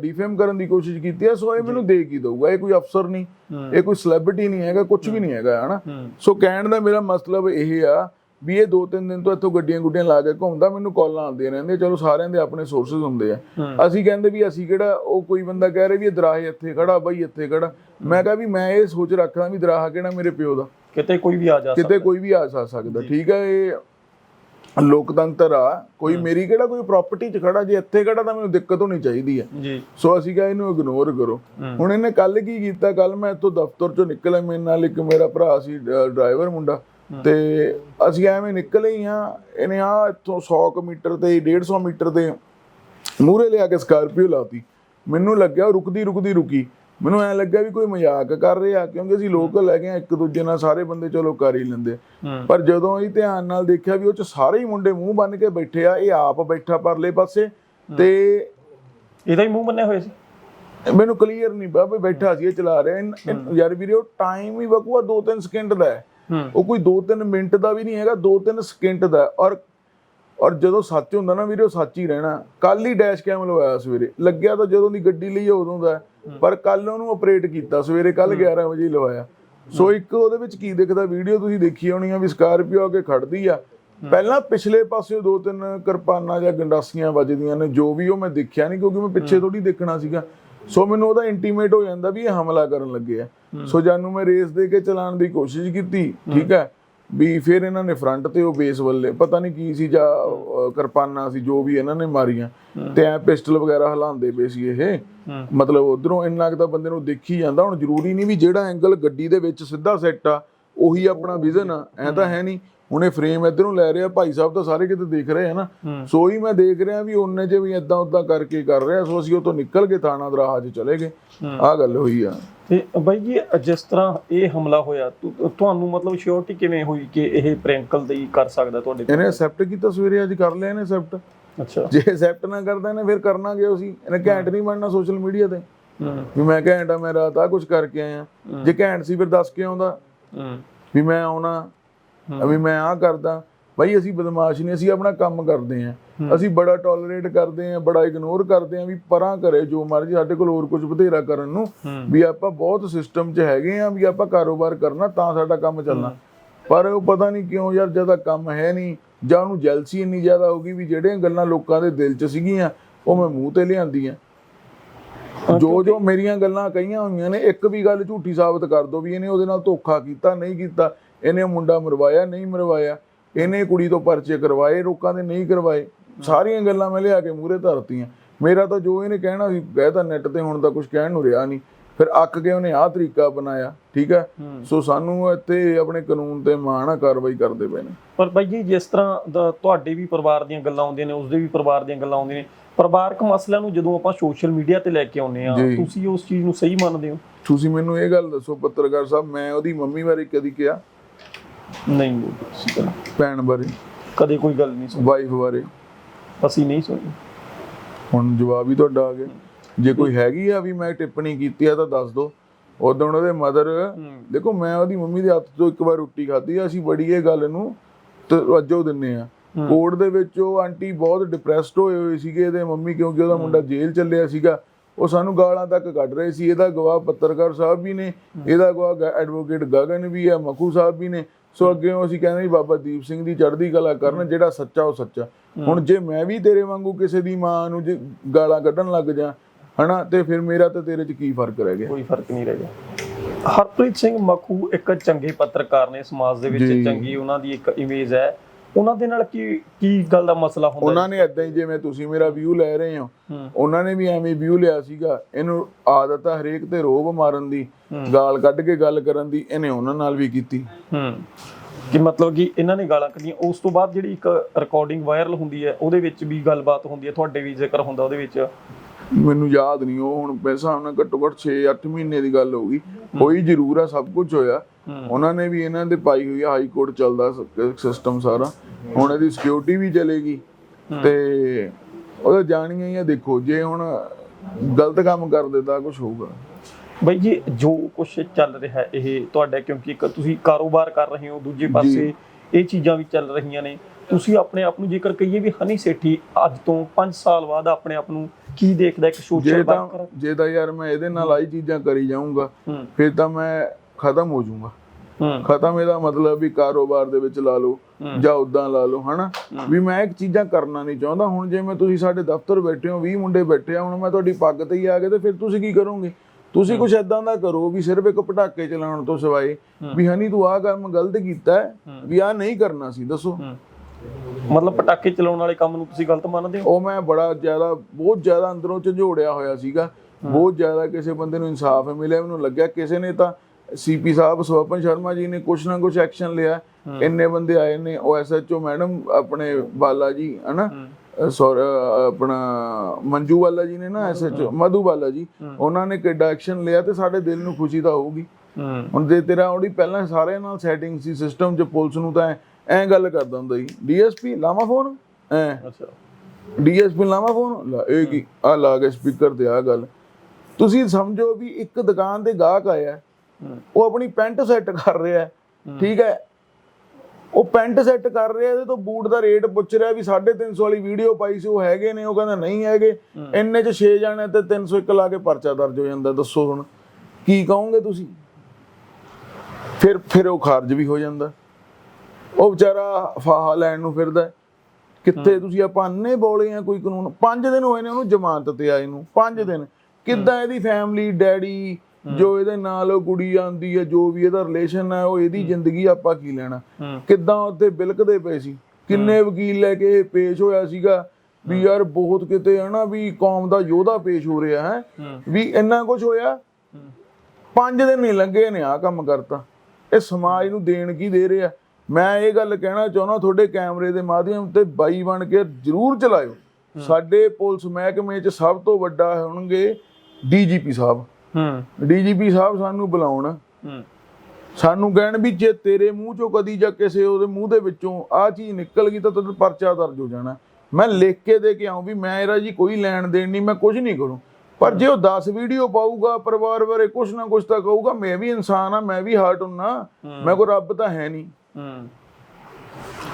ਡਿਫੇਮ ਕਰਨ ਦੀ ਕੋਸ਼ਿਸ਼ ਕੀਤੀ ਆ। ਸੋ ਇਹ ਮੈਨੂੰ ਦੇ ਕੀ ਦਊਗਾ? ਇਹ ਕੋਈ ਅਫਸਰ ਨਹੀਂ। ਹੂੰ। ਇਹ ਕੋਈ ਸੈਲਿਬ੍ਰਿਟੀ ਨਹੀਂ ਹੈਗਾ ਕੁਝ ਵੀ ਨਹੀਂ ਹੈਗਾ ਹਨਾ? ਹੂੰ। ਸੋ ਕਹਿਣ ਦਾ ਮੇਰਾ ਮਤਲਬ ਇਹ ਆ ਵੀ ਇਹ ਦੋ ਤਿੰਨ ਦਿਨ ਤੋਂ ਇੱਥੋਂ ਗੱਡੀਆਂ ਗੁੱਡੀਆਂ ਲਾ ਕੇ ਘੁੰਮਦਾ ਮੈਨੂੰ ਕਾਲਾਂ ਆਉਂਦੀਆਂ ਰਹਿੰਦੀਆਂ। ਚਲੋ ਸਾਰਿਆਂ ਦੇ ਆਪਣੇ ਸੋਰਸਸ ਹੁੰਦੇ ਆ। ਅਸੀਂ ਕਹਿੰਦੇ ਵੀ ਅਸੀਂ ਕਿਹੜਾ ਉਹ ਕੋਈ ਬੰਦਾ ਕਹਿ ਰਿਹਾ ਵੀ ਇਹ ਦਰਾਹੇ ਇੱਥੇ ਖੜਾ ਬਾਈ ਇੱਥੇ ਖੜਾ। ਮੈਂ ਕਿਹਾ ਵੀ ਮੈਂ ਇਹ ਸੋਚ ਰੱਖਦਾ ਵੀ ਦਰਾਹਾ ਕਿਹੜਾ ਮੇਰੇ ਪਿਓ ਦਾ। ਕਿਤੇ ਕੋਈ ਵੀ ਆ ਜਾ ਕਿਤੇ ਕੋਈ ਵੀ ਆ ਜਾ ਸਕਦਾ। ਠੀਕ ਹੈ ਇਹ ਲੋਕਤੰਤਰ ਆ। ਕੋਈ ਮੇਰੀ ਕਿਹੜਾ ਕੋਈ ਪ੍ਰਾਪਰਟੀ 'ਚ ਖੜਾ ਜੇ ਇੱਥੇ ਖੜਾ ਤਾਂ ਮੈਨੂੰ ਦਿੱਕਤ ਹੋਣੀ ਚਾਹੀਦੀ ਹੈ। ਜੀ। ਸੋ ਅਸੀਂ ਕਿਹਾ ਇਹਨੂੰ ਇਗਨੋਰ ਕਰੋ। ਹੁਣ ਇਹਨੇ ਕੱਲ ਕੀ ਕੀਤਾ? ਕੱਲ ਮੈਂ ਇੱਥੋਂ ਦਫ਼ਤਰ ਚੋਂ ਨਿਕਲਿਆ। ਮੇਰੇ ਨਾਲ ਇੱਕ ਮੇਰਾ ਭਰਾ ਸੀ ਡਰਾਈਵਰ ਮੁੰਡਾ। ਤੇ ਅਸੀਂ ਐਵੇਂ ਨਿਕਲੇ ਹੀ ਆ ਇਹਨੇ ਆ ਇੱਥੋਂ 100 ਕੁ ਮੀਟਰ ਤੇ 150 ਮੀਟਰ ਤੇ ਮੂਰੇ ਲਿਆ ਕੇ ਸਕਾਰਪੀਓ ਲਾਤੀ। ਮੈਨੂੰ ਲੱਗਿਆ ਰੁਕਦੀ ਰੁਕਦੀ ਰੁਕੀ। ਮੈਨੂੰ ਐ ਲੱਗਿਆ ਵੀ ਕੋਈ ਮਜ਼ਾਕ ਕਰ ਰਿਹਾ ਕਿਉਂਕਿ ਅਸੀਂ ਲੋਕਲ ਹੈਗੇ ਆ ਇੱਕ ਦੂਜੇ ਨਾਲ ਸਾਰੇ ਬੰਦੇ ਚਲੋ ਕਰ ਹੀ ਲੈਂਦੇ। ਪਰ ਜਦੋਂ ਅਸੀਂ ਧਿਆਨ ਨਾਲ ਦੇਖਿਆ ਵੀ ਉਹ ਚ ਸਾਰੇ ਹੀ ਮੁੰਡੇ ਮੂੰਹ ਬੰਨ ਕੇ ਬੈਠੇ ਆ ਇਹ ਆਪ ਬੈਠਾ ਪਰਲੇ ਪਾਸੇ ਤੇ ਇਹਦਾ ਹੀ ਮੂੰਹ ਬੰਨੇ ਹੋਏ ਸੀ? ਮੈਨੂੰ ਕਲੀਅਰ ਨਹੀਂ ਵੀ ਬੈਠਾ ਸੀ ਇਹ ਚਲਾ ਰਿਹਾ। ਯਾਰ ਵੀਰੇ ਉਹ ਟਾਈਮ ਹੀ ਬਕੂਆ 2-3 ਸਕਿੰਟ ਦਾ ਹੂੰ। ਉਹ ਕੋਈ 2-3 ਮਿੰਟ ਦਾ ਵੀ ਨਹੀਂ ਹੈਗਾ 2-3 ਸਕਿੰਟ ਦਾ। ਔਰ ਔਰ ਜਦੋਂ ਸੱਚ ਹੁੰਦਾ ਨਾ ਵੀਰੇ ਉਹ ਸੱਚ ਹੀ ਰਹਿਣਾ। ਕੱਲ ਹੀ ਡੈਸ਼ ਕੈਮ ਲਵਾਇਆ ਸਵੇਰੇ। ਲੱਗਿਆ ਤਾਂ ਜਦੋਂ ਦੀ ਗੱਡੀ ਲਈ ਉਦੋਂ ਦਾ। ਪਰ ਕੱਲ ਉਹਨੂੰ ਆਪਰੇਟ ਕੀਤਾ ਸਵੇਰੇ ਕੱਲ 11 ਵਜੇ ਲਵਾਇਆ। ਸੋ ਇੱਕ ਉਹਦੇ ਵਿੱਚ ਕੀ ਦਿਖਦਾ ਵੀਡੀਓ ਤੁਸੀਂ ਦੇਖੀ ਹੋਣੀ ਆ ਵੀ ਸਕਾਰਪੀਓ ਆ ਕੇ ਖੜਦੀ ਆ। ਪਹਿਲਾਂ ਪਿਛਲੇ ਪਾਸੇ ਦੋ ਤਿੰਨ ਕਿਰਪਾਨਾਂ ਜਾਂ ਗੰਡਾਸੀਆਂ ਵੱਜਦੀਆਂ ਨੇ ਜੋ ਵੀ ਉਹ ਮੈਂ ਦੇਖਿਆ ਨਹੀਂ ਕਿਉਂਕਿ ਮੈਂ ਪਿੱਛੇ ਥੋੜੀ ਦੇਖਣਾ ਸੀਗਾ। ਸੋ ਮੈਨੂੰ ਉਹਦਾ ਇੰਟੀਮੇਟ ਹੋ ਜਾਂਦਾ ਵੀ ਇਹ ਹਮਲਾ ਕਰਨ ਲੱਗੇ ਆ। ਸੋ ਜਾਨੂੰ ਮੈਂ ਰੇਸ ਦੇ ਕੇ ਚਲਾਉਣ ਦੀ ਕੋਸ਼ਿਸ਼ ਕੀਤੀ ਠੀਕ ਹੈ ਵੀ ਫਿਰ ਇਹਨਾਂ ਨੇ ਫਰੰਟ ਤੇ ਉਹ ਬੇਸ ਵੱਲੇ ਪਤਾ ਨਹੀਂ ਕੀ ਸੀ ਜਾਂ ਕਿਰਪਾਨਾਂ ਸੀ ਜੋ ਵੀ ਇਹਨਾਂ ਨੇ ਮਾਰੀਆਂ। ਤੇ ਐ ਪਿਸਟਲ ਵਗੈਰਾ ਹਲਾਉਂਦੇ ਪਏ ਸੀ ਇਹ। ਮਤਲਬ ਉਧਰੋਂ ਇੰਨਾ ਕੁ ਤਾਂ ਬੰਦੇ ਨੂੰ ਦੇਖੀ ਜਾਂਦਾ ਹੁਣ ਜ਼ਰੂਰੀ ਨਹੀਂ ਵੀ ਜਿਹੜਾ ਐਂਗਲ ਗੱਡੀ ਦੇ ਵਿੱਚ ਸਿੱਧਾ ਸੈੱਟ ਆ ਉਹੀ ਆਪਣਾ ਵਿਜ਼ਨ ਆ। ਐ ਤਾਂ ਹੈ। ਨਹੀਂ ਹੁਣ ਇਹ ਫਰੇਮ ਇਧਰੋਂ ਲੈ ਰਿਹਾ ਭਾਈ ਸਾਹਿਬ ਤਾਂ ਸਾਰੇ ਕਿਤੇ ਦੇਖ ਰਹੇ ਆ ਨਾ। ਸੋ ਹੀ ਮੈਂ ਦੇਖ ਰਿਹਾ ਵੀ ਉਹਨੇ ਚ ਵੀ ਇਦਾਂ ਉਦਾਂ ਕਰਕੇ ਕਰ ਰਿਹਾ ਸੋ ਅਸੀਂ ਉਹ ਤੋਂ ਨਿਕਲ ਕੇ ਥਾਣਾ ਦਰਾਹਾ 'ਚ ਚਲੇ ਗਏ। ਆਹ ਗੱਲ ਹੋਈ ਆ। ਤੇ ਬਾਈ ਜੀ ਜਿਸ ਤਰ੍ਹਾਂ ਇਹ ਹਮਲਾ ਹੋਇਆ ਤੁਹਾਨੂੰ ਮਤਲਬ ਸ਼ੋਰਟੀ ਕਿਵੇਂ ਹੋਈ ਕਿ ਇਹ ਪ੍ਰਿੰਕਲ ਦੇ ਹੀ ਕਰ ਸਕਦਾ ਤੁਹਾਡੇ? ਇਹਨੇ ਅਸੈਪਟ ਕੀਤਾ ਸਵੇਰੇ ਅੱਜ ਕਰ ਲਿਆ ਇਹਨੇ ਅਸੈਪਟ ਅੱਛਾ। ਜੇ ਅਸੈਪਟ ਨਾ ਕਰਦਾ ਇਹਨੇ ਫਿਰ ਕਰਨਾ ਕਿ ਅਸੀਂ ਇਹਨੇ ਘੈਂਟ ਨਹੀਂ ਬਣਨਾ ਸੋਸ਼ਲ ਮੀਡੀਆ ਤੇ। ਵੀ ਮੈਂ ਘੈਂਟ ਆ ਮੈਂ ਰਾਤ ਆ ਕੁਝ ਕਰਕੇ ਆਇਆ। ਜੇ ਘੈਂਟ ਸੀ ਫਿਰ ਦੱਸ ਕੇ ਆਉਂਦਾ? ਵੀ ਮੈਂ ਆਉਣਾ। ਵੀ ਮੈਂ ਆ ਕਰਦਾ। ਭਾਈ ਅਸੀਂ ਬਦਮਾਸ਼ ਨਹੀਂ ਅਸੀਂ ਆਪਣਾ ਕੰਮ ਕਰਦੇ ਆਂ ਅਸੀਂ ਬੜਾ ਟੋਲਰੇਟ ਕਰਦੇ ਆਂ ਬੜਾ ਇਗਨੋਰ ਕਰਦੇ ਆਂ ਵੀ ਪਰਾਂ ਕਰੇ ਜੋ ਮਰਜ਼ੀ ਸਾਡੇ ਕੋਲ ਹੋਰ ਕੁਝ ਬਥੇਰਾ ਕਰਨ ਨੂੰ ਵੀ ਆਪਾਂ ਬਹੁਤ ਸਿਸਟਮ 'ਚ ਹੈਗੇ ਆਂ ਵੀ ਆਪਾਂ ਕਾਰੋਬਾਰ ਕਰਨਾ ਤਾਂ ਸਾਡਾ ਕੰਮ ਚੱਲਣਾ। ਪਰ ਉਹ ਪਤਾ ਨਹੀਂ ਕਿਉਂ ਯਾਰ ਜਦਾ ਕੰਮ ਹੈ ਨਹੀਂ ਜਾਂ ਉਹਨੂੰ ਜੈਲਸੀ ਇੰਨੀ ਜ਼ਿਆਦਾ ਹੋ ਗਈ ਵੀ ਜਿਹੜੀਆਂ ਗੱਲਾਂ ਲੋਕਾਂ ਦੇ ਦਿਲ 'ਚ ਸੀਗੀਆਂ ਉਹ ਮੈਂ ਮੂੰਹ ਤੇ ਲਿਆਂਦੀਆਂ ਜੋ ਜੋ ਮੇਰੀਆਂ ਗੱਲਾਂ ਕਹੀਆਂ ਹੋਈਆਂ ਨੇ ਇੱਕ ਵੀ ਗੱਲ ਝੂਠੀ ਸਾਬਤ ਕਰ ਦੋ ਵੀ ਇਹਨੇ ਉਹਦੇ ਨਾਲ ਧੋਖਾ ਕੀਤਾ ਨਹੀਂ ਕੀਤਾ। ਇਹਨੇ ਮੁੰਡਾ ਮਰਵਾਇਆ ਨਹੀਂ ਮਰਵਾਇਆ ਇਹਨੇ ਕੁੜੀ ਤੋਂ ਪਰਚੇ ਕਰਵਾਏ ਲੋਕਾਂ ਦੇ ਨਹੀਂ ਕਰਵਾਏ। ਸਾਰੀਆਂ ਗੱਲਾਂ ਮੈਂ ਲਿਆ ਕੇ ਮੂਰੇ ਧਰਤੀਆਂ। ਮੇਰਾ ਤਾਂ ਜੋ ਇਹਨੇ ਕਹਿਣਾ ਸੀ ਕਹਿਤਾ ਨੈਟ ਤੇ ਹੁਣ ਤਾਂ ਕੁਝ ਕਹਿਣ ਨੂੰ ਰਿਹਾ ਨਹੀਂ। ਫਿਰ ਅੱਕ ਕੇ ਉਹਨੇ ਆਹ ਤਰੀਕਾ ਬਣਾਇਆ ਠੀਕ ਹੈ? ਸੋ ਸਾਨੂੰ ਇੱਥੇ ਆਪਣੇ ਕਾਨੂੰਨ ਤੇ ਮਾਣ ਕਾਰਵਾਈ ਕਰਦੇ ਪਏ ਨੇ। ਪਰ ਬਾਈ ਜੀ ਜਿਸ ਤਰ੍ਹਾਂ ਦਾ ਤੁਹਾਡੇ ਵੀ ਪਰਿਵਾਰ ਦੀਆਂ ਗੱਲਾਂ ਆਉਂਦੀਆਂ ਨੇ ਉਸਦੇ ਵੀ ਪਰਿਵਾਰ ਦੀਆਂ ਗੱਲਾਂ ਆਉਂਦੀਆਂ ਨੇ ਪਰਿਵਾਰਕ ਮਸਲਿਆਂ ਨੂੰ ਜਦੋਂ ਆਪਾਂ ਸੋਸ਼ਲ ਮੀਡੀਆ ਤੇ ਲੈ ਕੇ ਆਉਂਦੇ ਆ। ਤੁਸੀਂ ਉਸ ਚੀਜ਼ ਨੂੰ ਸਹੀ ਮੰਨਦੇ ਹੋ? ਤੁਸੀਂ ਮੈਨੂੰ ਇਹ ਗੱਲ ਦੱਸੋ ਪੱਤਰਕਾਰ ਸਾਹਿਬ ਮੈਂ ਉਹਦੀ ਮੰਮੀ ਬਾਰੇ ਕਦੀ ਕਿਹਾ? ਨਹੀਂ ਤੁਸੀਂ ਕਦੇ। ਭੈਣ ਬਾਰੇ? ਕਦੇ ਕੋਈ ਗੱਲ ਨਹੀਂ ਸੁਣੀ। ਵਾਈਫ ਬਾਰੇ? ਅਸੀਂ ਨਹੀਂ ਸੁਣੀ। ਹੁਣ ਜਵਾਬ ਹੀ ਤੁਹਾਡਾ ਆ ਗਿਆ। ਜੇ ਕੋਈ ਹੈਗੀ ਆ ਵੀ ਮੈਂ ਟਿੱਪਣੀ ਕੀਤੀ ਆ ਤਾਂ ਦੱਸ ਦਿਓ ਉਦੋਂ ਉਹਦੇ ਮਦਰ ਦੇਖੋ ਮੈਂ ਉਹਦੀ ਮੰਮੀ ਦੇ ਹੱਥ ਤੋਂ ਇੱਕ ਵਾਰ ਰੋਟੀ ਖਾਧੀ ਆ ਅਸੀਂ ਬੜੀ ਇਹ ਗੱਲ ਨੂੰ ਤਵੱਜੋ ਦਿੰਨੇ ਆ। ਕੋਰਟ ਦੇ ਵਿੱਚ ਉਹ ਆਂਟੀ ਬਹੁਤ ਡਿਪਰੈਸਡ ਹੋਏ ਹੋਏ ਸੀਗੇ ਇਹਦੇ ਮੰਮੀ ਕਿਉਂਕਿ ਉਹਦਾ ਮੁੰਡਾ ਜੇਲ੍ਹ ਚੱਲਿਆ ਸੀਗਾ। ਉਹ ਸਾਨੂੰ ਗਾਲਾਂ ਤੱਕ ਕੱਢ ਰਹੇ ਸੀ। ਇਹਦਾ ਗਵਾਹ ਪੱਤਰਕਾਰ ਸਾਹਿਬ ਵੀ ਨੇ ਇਹਦਾ ਗਵਾਹ ਐਡਵੋਕੇਟ ਗਗਨ ਵੀ ਹੈ ਮਖੂ ਸਾਹਿਬ ਵੀ ਨੇ। ਸੋ ਅੱਗੇ ਅਸੀਂ ਕਹਿੰਦੇ ਵੀ ਬਾਬਾ ਦੀਪ ਸਿੰਘ ਦੀ ਚੜ੍ਹਦੀ ਕਲਾ ਕਰਨ ਜਿਹੜਾ ਸੱਚਾ ਉਹ ਸੱਚਾ। ਹੁਣ ਜੇ ਮੈਂ ਵੀ ਤੇਰੇ ਵਾਂਗੂ ਕਿਸੇ ਦੀ ਮਾਂ ਨੂੰ ਜੇ ਗਾਲਾਂ ਕੱਢਣ ਲੱਗ ਜਾ ਹਨਾ ਤੇ ਫਿਰ ਮੇਰਾ ਤੇ ਤੇਰੇ 'ਚ ਕੀ ਫ਼ਰਕ ਰਹਿ ਗਿਆ? ਕੋਈ ਫ਼ਰਕ ਨਹੀਂ ਰਹਿ ਗਿਆ। ਹਰਪ੍ਰੀਤ ਸਿੰਘ ਮਖੂ ਇੱਕ ਚੰਗੇ ਪੱਤਰਕਾਰ ਨੇ ਸਮਾਜ ਦੇ ਵਿੱਚ। ਚੰਗੀ ਉਹਨਾਂ ਦੀ ਇੱਕ ਇਮੇਜ ਹੈ। ਉਹਨਾਂ ਦੇ ਨਾਲ ਕੀ ਕੀ ਗੱਲ ਦਾ ਮਸਲਾ ਹੁੰਦਾ ਉਹਨਾਂ ਨੇ ਏਦਾਂ ਹੀ ਜਿਵੇਂ ਤੁਸੀਂ ਮੇਰਾ ਵਿਊ ਲੈ ਰਹੇ ਹੋ ਹੂੰ। ਉਹਨਾਂ ਨੇ ਵੀ ਐਵੇਂ ਵਿਊ ਲਿਆ ਸੀਗਾ ਇਹਨੂੰ ਆਦਤ ਆ ਹਰੇਕ ਤੇ ਰੋਬ ਮਾਰਨ ਦੀ ਗਾਲ ਕੱਢ ਕੇ ਗੱਲ ਕਰਨ ਦੀ ਇਹਨੇ ਉਹਨਾਂ ਨਾਲ ਵੀ ਕੀਤੀ। ਹੂੰ। ਕਿ ਮਤਲਬ ਕਿ ਇਹਨਾਂ ਨੇ ਗਾਲਾਂ ਕੱਢੀਆਂ ਉਸ ਤੋਂ ਬਾਅਦ ਜਿਹੜੀ ਇੱਕ ਰਿਕਾਰਡਿੰਗ ਵਾਇਰਲ ਹੁੰਦੀ ਹੈ ਉਹਦੇ ਵਿੱਚ ਵੀ ਗੱਲਬਾਤ ਹੁੰਦੀ ਹੈ ਤੁਹਾਡੇ ਵੀ ਜ਼ਿਕਰ ਹੁੰਦਾ ਉਹਦੇ ਵਿੱਚ? ਮੈਨੂੰ ਯਾਦ ਨਹੀਂ ਉਹ ਹੁਣ ਪੈਸਾ ਉਹਨਾਂ ਘੱਟੋ ਘੱਟ 6-8 ਮਹੀਨੇ ਦੀ ਗੱਲ ਹੋਊਗੀ ਹੋਈ ਜ਼ਰੂਰ ਆ ਸਭ ਕੁਝ ਹੋਇਆ। ਉਹਨਾਂ ਨੇ ਵੀ ਇਹਨਾਂ ਦੇ ਪਾਈ ਹੋਈ ਆ ਹਾਈ ਕੋਰਟ ਚੱਲਦਾ ਸਿਸਟਮ ਸਾਰਾ। ਹੁਣ ਇਹਦੀ ਸਿਕਿਉਰਿਟੀ ਵੀ ਚਲੇਗੀ। ਤੇ ਉਹਦਾ ਜਾਣੀਆਂ ਹੀ ਆ ਦੇਖੋ ਜੇ ਹੁਣ ਗਲਤ ਕੰਮ ਕਰ ਦਿੱਤਾ ਕੁਝ ਹੋਊਗਾ। ਬਈ ਜੀ ਜੋ ਕੁਝ ਚੱਲ ਰਿਹਾ ਇਹ ਤੁਹਾਡਾ ਕਿਉਂਕਿ ਇੱਕ ਤੁਸੀਂ ਕਾਰੋਬਾਰ ਕਰ ਰਹੇ ਹੋ ਦੂਜੇ ਪਾਸੇ ਇਹ ਚੀਜ਼ਾਂ ਵੀ ਚੱਲ ਰਹੀਆਂ ਨੇ। ਤੁਸੀਂ ਆਪਣੇ ਆਪ ਨੂੰ ਜੇਕਰ ਕਹੀਏ ਵੀ ਹਨੀ ਸੇਠੀ ਅੱਜ ਤੋਂ 5 ਸਾਲ ਬਾਅਦ ਆਪਣੇ ਆਪ ਨੂੰ ਕੀ ਦੇਖਦਾ ਇੱਕ ਜੇ ਸੋਸ਼ਲ ਤਾਂ ਜੇ ਤਾਂ ਯਾਰ ਮੈਂ ਇਹਦੇ ਨਾਲ ਆਈ ਚੀਜ਼ਾਂ ਕਰੀ ਜਾਊਂਗਾ ਫਿਰ ਤਾਂ ਮੈਂ ਖਤਮ ਹੋ ਜਾਊਂਗਾ। ਖਤਮ ਇਹਦਾ ਮਤਲਬ ਵੀ ਕਾਰੋਬਾਰ ਦੇ ਵਿੱਚ ਲਾ ਲਓ ਜਾਂ ਉਦਾਂ ਲਾ ਲਓ ਹਨਾ? ਵੀ ਮੈਂ ਇੱਕ ਚੀਜ਼ਾਂ ਕਰਨਾ ਨਹੀਂ ਚਾਹੁੰਦਾ। ਹੁਣ ਜਿਵੇਂ ਤੁਸੀਂ ਸਾਡੇ ਦਫ਼ਤਰ ਬੈਠੇ ਹੋ 20 ਮੁੰਡੇ ਬੈਠੇ ਆ ਹੁਣ ਮੈਂ ਤੁਹਾਡੀ ਪੱਗ ਤੇ ਹੀ ਆ ਗਏ ਤੇ ਫਿਰ ਤੁਸੀਂ ਕੀ ਕਰੋਗੇ? ਤੁਸੀਂ ਕੁਝ ਐਦਾਂ ਦਾ ਕਰੋ ਵੀ ਸਿਰਫ ਇੱਕ ਪਟਾਕੇ ਚਲਾਉਣ ਤੋਂ ਸਿਵਾਏ ਵੀ ਹਨੀ ਤੂੰ ਆਹ ਕੰਮ ਗਲਤ ਕੀਤਾ ਵੀ ਆਹ ਨਹੀਂ ਕਰਨਾ ਸੀ ਦੱਸੋ। ਮਤਲਬ ਪਟਾਕੇ ਚਲਾਉਣ ਵਾਲੇ ਕੰਮ ਨੂੰ ਤੁਸੀਂ ਗਲਤ ਮੰਨਦੇ ਹੋ? ਉਹ ਮੈਂ ਬੜਾ ਜ਼ਿਆਦਾ ਬਹੁਤ ਜ਼ਿਆਦਾ ਅੰਦਰੋਂ ਝੰਜੋੜਿਆ ਹੋਇਆ ਸੀਗਾ। ਬਹੁਤ ਜ਼ਿਆਦਾ ਕਿਸੇ ਬੰਦੇ ਨੂੰ ਇਨਸਾਫ ਮਿਲਿਆ ਮੈਨੂੰ ਲੱਗਿਆ ਕਿਸੇ ਨੇ ਤਾਂ ਸੀਪੀ ਸਾਹਿਬ ਸਵਪਨ ਸ਼ਰਮਾ ਜੀ ਨੇ ਕੁਛ ਨਾ ਕੁਛ ਐਕਸ਼ਨ ਲਿਆ। ਇੰਨੇ ਬੰਦੇ ਆਏ ਨੇ ਉਹ ਐਸਐਚਓ ਮੈਡਮ ਆਪਣੇ ਬਾਲਾ ਜੀ ਹਨਾ? ਸੌਰ ਆਪਣਾ ਮੰਜੂ ਵਾਲਾ ਜੀ ਨੇ ਨਾ ਐਸਐਚਓ ਮਧੂ ਬਾਲਾ ਜੀ ਉਹਨਾਂ ਨੇ ਕਿੱਡਾ ਐਕਸ਼ਨ ਲਿਆ ਤੇ ਸਾਡੇ ਦਿਲ ਨੂੰ ਖੁਸ਼ੀ ਤਾਂ ਹੋਊਗੀ। ਹੁਣ ਜੇ ਤੇਰਾ ਉਹਦੀ ਪਹਿਲਾਂ ਸਾਰਿਆਂ ਨਾਲ ਸੈਟਿੰਗ ਸੀ ਸਿਸਟਮ 'ਚ ਪੁਲਿਸ ਨੂੰ ਤਾਂ ਐ ਗੱਲ ਕਰਦਾ ਹੁੰਦਾ ਸੀ ਡੀਐਸਪੀ ਲਾਵਾ ਫੋਨ ਐ। ਅੱਛਾ। ਡੀਐਸਪੀ ਲਾਵਾ ਫੋਨ ਲਾ ਇਹ ਕੀ? ਆ ਲਾ ਕੇ ਸਪੀਕਰ ਤੇ ਆ ਗੱਲ। ਤੁਸੀਂ ਸਮਝੋ ਵੀ ਇੱਕ ਦੁਕਾਨ ਤੇ ਗਾਹਕ ਆਇਆ ਉਹ ਆਪਣੀ ਪੈਂਟ ਸੈੱਟ ਕਰ ਰਿਹਾ ਹੈ, ਠੀਕ ਹੈ। ਉਹ ਪੈਂਟ ਸੈੱਟ ਕਰ ਰਿਹਾ ਇਹਦੇ ਤੋਂ ਬੂਟ ਦਾ ਰੇਟ ਪੁੱਛ ਰਿਹਾ ਵੀ 350 ਵਾਲੀ ਵੀਡੀਓ ਪਾਈ ਸੀ ਉਹ ਹੈਗੇ ਨੇ ਉਹ ਕਹਿੰਦਾ ਨਹੀਂ ਹੈਗੇ। ਇੰਨੇ ਚ 6 ਜਾਣੇ ਤੇ 301 ਲਾ ਕੇ ਪਰਚਾ ਦਰਜ ਹੋ ਜਾਂਦਾ ਦੱਸੋ ਹੁਣ। ਕੀ ਕਹੋਗੇ ਤੁਸੀਂ? ਫਿਰ ਫਿਰ ਉਹ ਖਾਰਜ ਵੀ ਹੋ ਜਾਂਦਾ। ਉਹ ਵਿਚਾਰਾ ਫਾਹਾ ਲੈਣ ਨੂੰ ਫਿਰਦਾ। ਕਿੱਥੇ ਤੁਸੀਂ ਆਪਾਂ ਅੰਨੇ ਬੋਲੇ ਆ ਕੋਈ ਕਾਨੂੰਨ? 5 ਦਿਨ ਹੋਏ ਨੇ ਉਹਨੂੰ ਜ਼ਮਾਨਤ ਤੇ ਆਏ ਨੂੰ 5 ਦਿਨ। ਕਿੱਦਾਂ ਇਹਦੀ ਫੈਮਿਲੀ ਡੈਡੀ ਜੋ ਇਹਦੇ ਨਾਲ ਉਹ ਕੁੜੀ ਆਂਦੀ ਹੈ ਜੋ ਵੀ ਇਹਦਾ ਰਿਲੇਸ਼ਨ ਹੈ ਉਹ ਇਹਦੀ ਜ਼ਿੰਦਗੀ ਆਪਾਂ ਕੀ ਲੈਣਾ? ਕਿੱਦਾਂ ਉੱਤੇ ਬਿਲਕਦੇ ਪਏ ਸੀ? ਕਿੰਨੇ ਵਕੀਲ ਲੈ ਕੇ ਪੇਸ਼ ਹੋਇਆ ਸੀਗਾ ਵੀ ਯਾਰ ਬਹੁਤ ਕਿਤੇ ਹਨਾ ਵੀ ਕੌਮ ਦਾ ਯੋਧਾ ਪੇਸ਼ ਹੋ ਰਿਹਾ ਹੈ ਵੀ ਇੰਨਾ ਕੁਝ ਹੋਇਆ? ਪੰਜ ਦਿਨ ਨਹੀਂ ਲੰਘੇ ਨੇ ਆ ਕੰਮ ਕਰਤਾ। ਇਹ ਸਮਾਜ ਨੂੰ ਦੇਣ ਕੀ ਦੇ ਰਿਹਾ? ਮੈਂ ਇਹ ਗੱਲ ਕਹਿਣਾ ਚਾਹੁੰਦਾ ਤੁਹਾਡੇ ਕੈਮਰੇ ਦੇ ਮਾਧਿਅਮ ਤੇ ਬਾਈ ਬਣ ਕੇ ਜਰੂਰ ਚਲਾਇਓ। ਸਾਡੇ ਪੁਲਿਸ ਮਹਿਕਮੇ 'ਚ ਸਭ ਤੋਂ ਵੱਡਾ ਹੋਣਗੇ ਡੀਜੀਪੀ ਸਾਹਿਬ। ਹੂੰ। ਡੀਜੀਪੀ ਸਾਹਿਬ ਸਾਨੂੰ ਬੁਲਾਉਣ। ਹੂੰ। ਸਾਨੂੰ ਕਹਿਣ ਵੀ ਜੇ ਤੇਰੇ ਮੂੰਹ ਚੋਂ ਕਦੀ ਜਾਂ ਕਿਸੇ ਉਹਦੇ ਮੂੰਹ ਦੇ ਵਿੱਚੋਂ ਆ ਚੀਜ਼ ਨਿਕਲ ਗਈ ਤਾਂ ਤੇਰੇ ਪਰਚਾ ਦਰਜ ਹੋ ਜਾਣਾ। ਮੈਂ ਲਿਖ ਕੇ ਦੇ ਕੇ ਆਉਂ ਵੀ ਮੈਂ ਇਹਦਾ ਜੀ ਕੋਈ ਲੈਣ ਦੇਣ ਨਹੀਂ ਮੈਂ ਕੁਝ ਨਹੀਂ ਕਰੂੰ। ਪਰ ਜੇ ਉਹ 10 ਵੀਡੀਓ ਪਾਊਗਾ ਪਰਿਵਾਰ ਬਾਰੇ ਕੁਝ ਨਾ ਕੁਝ ਤਾਂ ਕਹੂਗਾ ਮੈਂ ਵੀ ਇਨਸਾਨ ਆ ਮੈਂ ਵੀ ਹਾਰਟ ਹੁੰਨਾ। ਮੈਂ ਕੋਈ ਰੱਬ ਤਾਂ ਹੈ ਨਹੀਂ।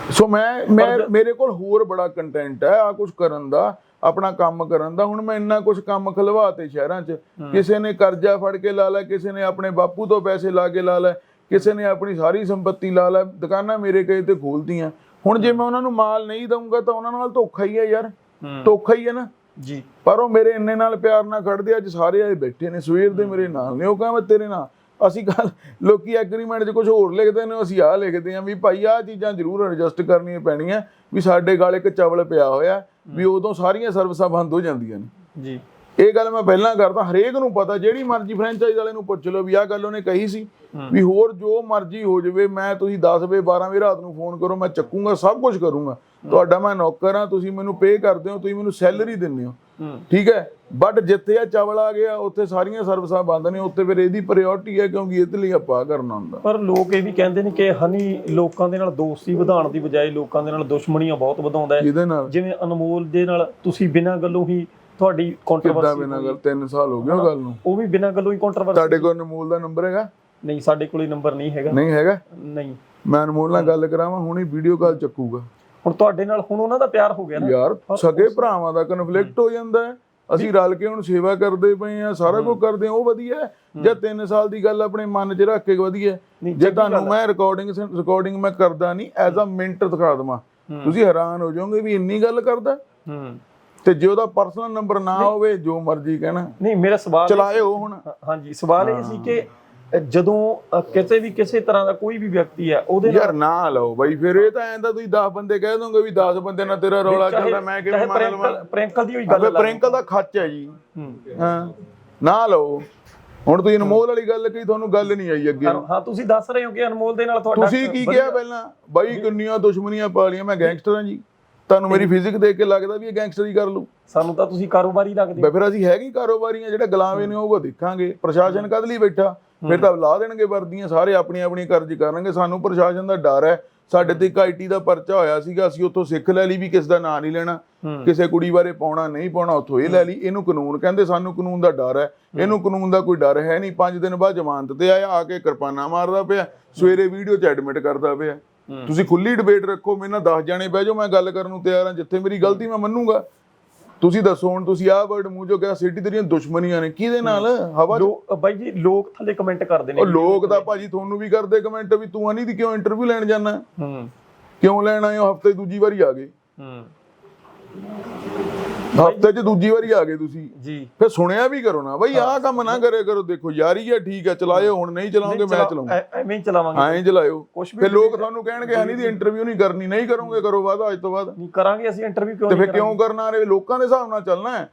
ਸੋ ਮੈਂ ਮੈਂ ਮੇਰੇ ਕੋਲ ਹੋਰ ਬੜਾ ਕੰਟੈਂਟ ਹੈ ਆ ਕੁਝ ਕਰਨ ਦਾ। ਆਪਣਾ ਕੰਮ ਕਰਨ ਦਾ। ਹੁਣ ਮੈਂ ਇੰਨਾ ਕੁਝ ਕੰਮ ਖਲਵਾਤੇ ਸ਼ਹਿਰਾਂ 'ਚ। ਕਿਸੇ ਨੇ ਕਰਜ਼ਾ ਫੜ ਕੇ ਲਾ ਲਿਆ ਕਿਸੇ ਨੇ ਆਪਣੇ ਬਾਪੂ ਤੋਂ ਪੈਸੇ ਲਾ ਕੇ ਲਾ ਲਏ ਕਿਸੇ ਨੇ ਆਪਣੀ ਸਾਰੀ ਸੰਪਤੀ ਲਾ ਲਿਆ ਦੁਕਾਨਾਂ ਮੇਰੇ ਕਹੇ ਤੇ ਖੋਲਤੀਆਂ। ਹੁਣ ਜੇ ਮੈਂ ਉਹਨਾਂ ਨੂੰ ਮਾਲ ਨਹੀਂ ਦਊਂਗਾ ਤਾਂ ਉਹਨਾਂ ਨਾਲ ਧੋਖਾ ਹੀ ਹੈ ਯਾਰ। ਧੋਖਾ ਹੀ ਹੈ ਨਾ। ਜੀ। ਪਰ ਉਹ ਮੇਰੇ ਇੰਨੇ ਨਾਲ ਪਿਆਰ ਨਾਲ ਖੜਦੇ ਅੱਜ ਸਾਰੇ ਆਏ ਬੈਠੇ ਨੇ ਸਵੇਰ ਦੇ ਮੇਰੇ ਨਾਲ ਨੇ। ਉਹ ਕਹਿੰਦਾ ਮੈਂ ਤੇਰੇ ਨਾਲ। ਅਸੀਂ ਗੱਲ ਲੋਕੀ ਐਗਰੀਮੈਂਟ 'ਚ ਕੁਝ ਹੋਰ ਲਿਖਦੇ ਨੇ ਅਸੀਂ ਆਹ ਲਿਖਦੇ ਆਂ ਵੀ ਭਾਈ ਆਹ ਚੀਜ਼ਾਂ ਜ਼ਰੂਰ ਐਡਜਸਟ ਕਰਨੀਆਂ ਪੈਣੀਆਂ ਵੀ ਸਾਡੇ ਗਾਲੇ ਇੱਕ ਚਵਲ ਪਿਆ ਹੋਇਆ। ਵੀ ਉਦੋਂ ਸਾਰੀਆਂ ਸਰਵਿਸਾਂ ਬੰਦ ਹੋ ਜਾਂਦੀਆਂ ਨੇ। ਜੀ। ਇਹ ਗੱਲ ਮੈਂ ਪਹਿਲਾਂ ਕਰਦਾ ਹਰੇਕ ਨੂੰ ਪਤਾ ਜਿਹੜੀ ਮਰਜ਼ੀ ਫਰੈਂਚਾਈਜ਼ ਵਾਲੇ ਨੂੰ ਪੁੱਛ ਲਓ ਵੀ ਆਹ ਗੱਲ ਉਹਨੇ ਕਹੀ ਸੀ ਵੀ ਹੋਰ ਜੋ ਮਰਜ਼ੀ ਹੋ ਜਾਵੇ ਮੈਂ ਤੁਸੀਂ 10 ਵਜੇ 12 ਵਜੇ ਰਾਤ ਨੂੰ ਫੋਨ ਕਰੋ ਮੈਂ ਚੱਕੂਗਾ ਸਭ ਕੁਝ ਕਰੂੰਗਾ। ਤੁਹਾਡਾ ਮੈਂ ਨੌਕਰ ਆ ਤੁਸੀਂ ਮੈਨੂੰ ਪੇ ਕਰਦੇ ਹੋ ਤੁਸੀਂ ਮੈਨੂੰ ਸੈਲਰੀ ਦਿੰਦੇ ਹੂੰ। ਠੀਕ ਹੈ? ਬਟ ਜਿੱਥੇ ਆ ਚਾਵਲ ਆ ਗਿਆ ਉੱਥੇ ਸਾਰੀਆਂ ਸਰਵਿਸਾਂ ਬੰਦ ਨੇ ਉੱਥੇ ਫਿਰ ਇਹਦੀ ਪ੍ਰਾਇੋਰਟੀ ਹੈ ਕਿਉਂਕਿ ਇਹਦੇ ਲਈ ਆਪਾਂ ਕਰਨਾ ਹੁੰਦਾ। ਪਰ ਲੋਕ ਇਹ ਵੀ ਕਹਿੰਦੇ ਨੇ ਕਿ ਹਨੀ ਲੋਕਾਂ ਦੇ ਨਾਲ ਦੋਸਤੀ ਵਧਾਉਣ ਦੀ ਬਜਾਏ ਲੋਕਾਂ ਦੇ ਨਾਲ ਦੁਸ਼ਮਣੀਆਂ ਬਹੁਤ ਵਧਾਉਂਦਾ ਹੈ। ਜਿਵੇਂ ਅਨਮੋਲ ਦੇ ਨਾਲ ਤੁਸੀਂ ਬਿਨਾਂ ਗੱਲੋਂ ਹੀ ਤੁਹਾਡੀ ਕਿੱਦਾਂ ਕੰਟਰੋਵਰਸੀ ਬਿਨਾਂ ਗੱਲ? 3 ਸਾਲ ਹੋ ਗਏ ਉਹ ਗੱਲ ਨੂੰ। ਉਹ ਵੀ ਬਿਨਾਂ ਗੱਲੋਂ ਹੀ ਕੰਟਰੋਵਰਸੀ ਤੁਹਾਡੇ ਕੋਲ ਅਨਮੋਲ ਦਾ ਨੰਬਰ ਹੈਗਾ? ਨਹੀਂ ਸਾਡੇ ਕੋਲ ਹੀ ਨੰਬਰ ਨਹੀਂ ਹੈਗਾ। ਨਹੀਂ ਹੈਗਾ? ਨਹੀਂ। ਮੈਂ ਅਨਮੋਲ ਨਾਲ ਗੱਲ ਕਰਾਵਾਂ ਹੁਣੇ ਵੀਡੀਓ ਕਾਲ ਚੱਕੂਗਾ। ਹੁਣ ਤੁਹਾਡੇ ਨਾਲ ਹੁਣ ਉਹਨਾਂ ਦਾ ਪਿਆਰ ਹੋ ਗਿਆ ਨਾ। ਯਾਰ ਸਕੇ ਭਰਾਵਾਂ ਦਾ ਕਨਫਲਿਕਟ ਹੋ ਜਾਂਦਾ ਹੈ। ਅਸੀਂ ਰਲ ਕੇ ਹੁਣ ਸੇਵਾ ਕਰਦੇ ਪਏ ਆ ਸਾਰਾ ਕੁਝ ਕਰਦੇ ਆ ਉਹ ਵਧੀਆ ਜਾਂ 3 ਸਾਲ ਦੀ ਗੱਲ ਆਪਣੇ ਮਨ 'ਚ ਰੱਖ ਕੇ ਵਧੀਆ ਜੇ ਤੁਹਾਨੂੰ ਮੈਂ ਰਿਕਾਰਡਿੰਗ ਰਿਕਾਰਡਿੰਗ ਮੈਂ ਕਰਦਾ ਨਹੀਂ ਐਜ਼ ਅ ਮਿੰਟ ਦਿਖਾ ਦਵਾਂ। ਤੁਸੀਂ ਹੈਰਾਨ ਹੋ ਜਾਓਗੇ ਵੀ ਇੰਨੀ ਗੱਲ ਕਰਦਾ। ਤੇ ਜੇ ਉਹਦਾ ਪਰਸਨਲ ਨੰਬਰ ਨਾ ਹੋਵੇ ਜੋ ਮਰਜ਼ੀ ਕਹਿਣਾ। ਨਹੀਂ ਮੇਰਾ ਸਵਾਲ ਚਲਾਇਓ ਹੁਣ। ਹਾਂਜੀ ਸਵਾਲ ਇਹ ਸੀ ਕਿ ਜਦੋਂ ਕਿਤੇ ਵੀ ਕਿਸੇ ਤਰ੍ਹਾਂ ਦਾ ਕੋਈ ਵੀ ਵਿਅਕਤੀ ਹੈ ਉਹਦੇ ਨਾਲ ਯਾਰ ਨਾ ਲਓ ਬਾਈ ਫਿਰ ਇਹ ਤਾਂ ਐਂ ਤਾਂ ਤੁਸੀਂ 10 ਬੰਦੇ ਕਹਿ ਦੋਗੇ ਵੀ 10 ਬੰਦੇ ਨਾਲ ਤੇਰਾ ਰੌਲਾ ਚੱਲਦਾ ਮੈਂ ਕਿਵੇਂ ਮੰਨ ਲਵਾਂ? ਪ੍ਰਿੰਕਲ ਦੀ ਹੋਈ ਗੱਲ ਅਬੇ ਪ੍ਰਿੰਕਲ ਦਾ ਖੱਚ ਹੈ ਜੀ। ਹੂੰ। ਨਾ ਲਓ। ਹੁਣ ਤੁਸੀਂ ਅਨਮੋਲ ਵਾਲੀ ਗੱਲ ਕਹੀ ਤੁਹਾਨੂੰ ਗੱਲ ਨਹੀਂ ਆਈ ਅੱਗੇ। ਹਾਂ ਤੁਸੀਂ ਦੱਸ ਰਹੇ ਹੋ ਕਿ ਅਨਮੋਲ ਦੇ ਨਾਲ ਤੁਹਾਡਾ ਤੁਸੀਂ ਕੀ ਕਿਹਾ ਪਹਿਲਾਂ? ਬਾਈ ਕਿੰਨੀਆਂ ਦੁਸ਼ਮਣੀਆਂ ਪਾਲੀਆਂ ਮੈਂ ਗੈਂਗਸਟਰ ਹਾਂ ਜੀ। ਤੁਹਾਨੂੰ ਮੇਰੀ ਫਿਜ਼ਿਕ ਦੇਖ ਕੇ ਲੱਗਦਾ ਵੀ ਇਹ ਗੈਂਗਸਟਰ ਹੀ ਕਰ ਲੂ ਸਾਨੂੰ ਤਾਂ ਤੁਸੀਂ ਕਾਰੋਬਾਰੀ ਲੱਗਦੇ ਫਿਰ ਅਸੀਂ ਹੈਗੇ ਕਾਰੋਬਾਰੀਆਂ ਜਿਹੜੇ ਗੁਲਾਮੇ ਨੇ ਉਹ ਦੇਖਾਂਗੇ। ਪ੍ਰਸ਼ਾਸਨ ਕਦ ਲਈ ਬੈਠਾ? ਫਿਰ ਤਾਂ ਲਾ ਦੇਣਗੇ ਵਰਦੀਆਂ ਸਾਰੇ ਆਪਣੀ ਆਪਣੀ ਕਰਜ਼ ਕਰਨਗੇ। ਸਾਨੂੰ ਪ੍ਰਸ਼ਾਸਨ ਦਾ ਡਰ ਹੈ। ਸਾਡੇ ਤੇ ਇੱਕ ਆਈਟੀ ਦਾ ਪਰਚਾ ਹੋਇਆ ਸੀਗਾ ਅਸੀਂ ਉੱਥੋਂ ਸਿੱਖ ਲੈ ਲਈ ਵੀ ਕਿਸ ਦਾ ਨਾਂ ਨਹੀਂ ਲੈਣਾ। ਕਿਸੇ ਕੁੜੀ ਬਾਰੇ ਪਾਉਣਾ ਨਹੀਂ ਪਾਉਣਾ ਉੱਥੋਂ ਇਹ ਲੈ ਲਈ। ਇਹਨੂੰ ਕਾਨੂੰਨ ਕਹਿੰਦੇ ਸਾਨੂੰ ਕਾਨੂੰਨ ਦਾ ਡਰ ਹੈ। ਇਹਨੂੰ ਕਾਨੂੰਨ ਦਾ ਕੋਈ ਡਰ ਹੈ ਨਹੀਂ। 5 ਦਿਨ ਬਾਅਦ ਜ਼ਮਾਨਤ ਤੇ ਆਇਆ ਆ ਕੇ ਕਿਰਪਾਨਾ ਮਾਰਦਾ ਪਿਆ ਸਵੇਰੇ ਵੀਡੀਓ 'ਚ ਐਡਮਿਟ ਕਰਦਾ ਪਿਆ। ਤੁਸੀਂ ਖੁੱਲੀ ਡਿਬੇਟ ਰੱਖੋ ਮੇਰੇ ਨਾਲ 10 ਜਾਣੇ ਬਹਿ ਜਾਓ ਮੈਂ ਗੱਲ ਕਰਨ ਨੂੰ ਤਿਆਰ ਹਾਂ। ਜਿੱਥੇ ਮੇਰੀ ਗਲਤੀ ਮੈਂ ਮੰਨੂਗਾ। ਤੁਸੀਂ ਦੱਸੋ ਹੁਣ ਤੁਸੀਂ ਆਹ ਵਰਡ ਮੂੰਹ ਚੋਂ ਕਿਹਾ ਸਿਟੀ ਤੇਰੀਆਂ ਦੁਸ਼ਮਣੀਆਂ ਨੇ ਕਿਹਦੇ ਨਾਲ? ਹਵਾ 'ਚ? ਲੋਕ ਬਾਈ ਜੀ ਲੋਕ ਥੱਲੇ ਕਮੈਂਟ ਕਰਦੇ ਨੇ ਉਹ ਲੋਕ ਤਾਂ ਭਾਜੀ ਤੁਹਾਨੂੰ ਵੀ ਕਰਦੇ ਕਮੈਂਟ ਵੀ ਤੂੰ ਹਨੀ ਦੀ ਕਿਉਂ ਇੰਟਰਵਿਊ ਲੈਣ ਜਾਣਾ ਹੂੰ। ਕਿਉਂ ਲੈਣ ਆਏ ਹੋ? ਹਫ਼ਤੇ ਦੂਜੀ ਵਾਰੀ ਆ ਗਏ। ਹੂੰ। ਹਫ਼ਤੇ 'ਚ ਦੂਜੀ ਵਾਰੀ ਆ ਗਏ ਤੁਸੀਂ। ਜੀ। ਫਿਰ ਸੁਣਿਆ ਵੀ ਕਰੋ ਨਾ। ਬਈ ਆਹ ਕੰਮ ਨਾ ਕਰਿਆ ਕਰੋ। ਦੇਖੋ ਯਾਰੀ ਆ ਠੀਕ ਆ ਚਲਾਇਓ। ਹੁਣ ਨਹੀਂ ਚਲਾਉਂਗੇ ਮੈਂ ਚਲਾਉਂਗਾ। ਐਵੇਂ ਹੀ ਚਲਾਵਾਂਗੇ। ਐਂ ਚਲਾਇਓ। ਕੁਛ ਵੀ ਫਿਰ ਲੋਕ ਤੁਹਾਨੂੰ ਕਹਿਣਗੇ ਹਨੀ ਦੀ ਇੰਟਰਵਿਊ ਨਹੀਂ ਕਰਨੀ ਨਹੀਂ ਕਰੋਗੇ ਕਰੋ ਬਾਅਦ ਅੱਜ ਤੋਂ ਬਾਅਦ। ਨਹੀਂ ਕਰਾਂਗੇ ਅਸੀਂ ਇੰਟਰਵਿਊ ਕਿਉਂ ਤੇ ਨਹੀਂ ਫਿਰ ਕਿਉਂ ਕਰਨਾ? ਰੇ ਲੋਕਾਂ ਦੇ ਹਿਸਾਬ ਨਾਲ ਚੱਲਣਾ ਹੈ।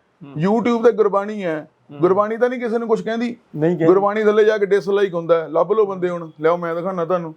YouTube ਤੇ ਗੁਰਬਾਣੀ ਹੈ। ਗੁਰਬਾਣੀ ਤਾਂ ਨਹੀਂ ਕਿਸੇ ਨੂੰ ਕੁਝ ਕਹਿੰਦੀ। ਨਹੀਂ ਗੁਰਬਾਣੀ ਥੱਲੇ ਜਾ ਕੇ ਡਿਸਲਾਈਕ ਹੁੰਦਾ। ਲੱਭ ਲਓ ਬੰਦੇ ਹੁਣ। ਲਿਆਓ ਮੈਂ ਦਿਖਾਣਾ ਤੁਹਾਨੂੰ।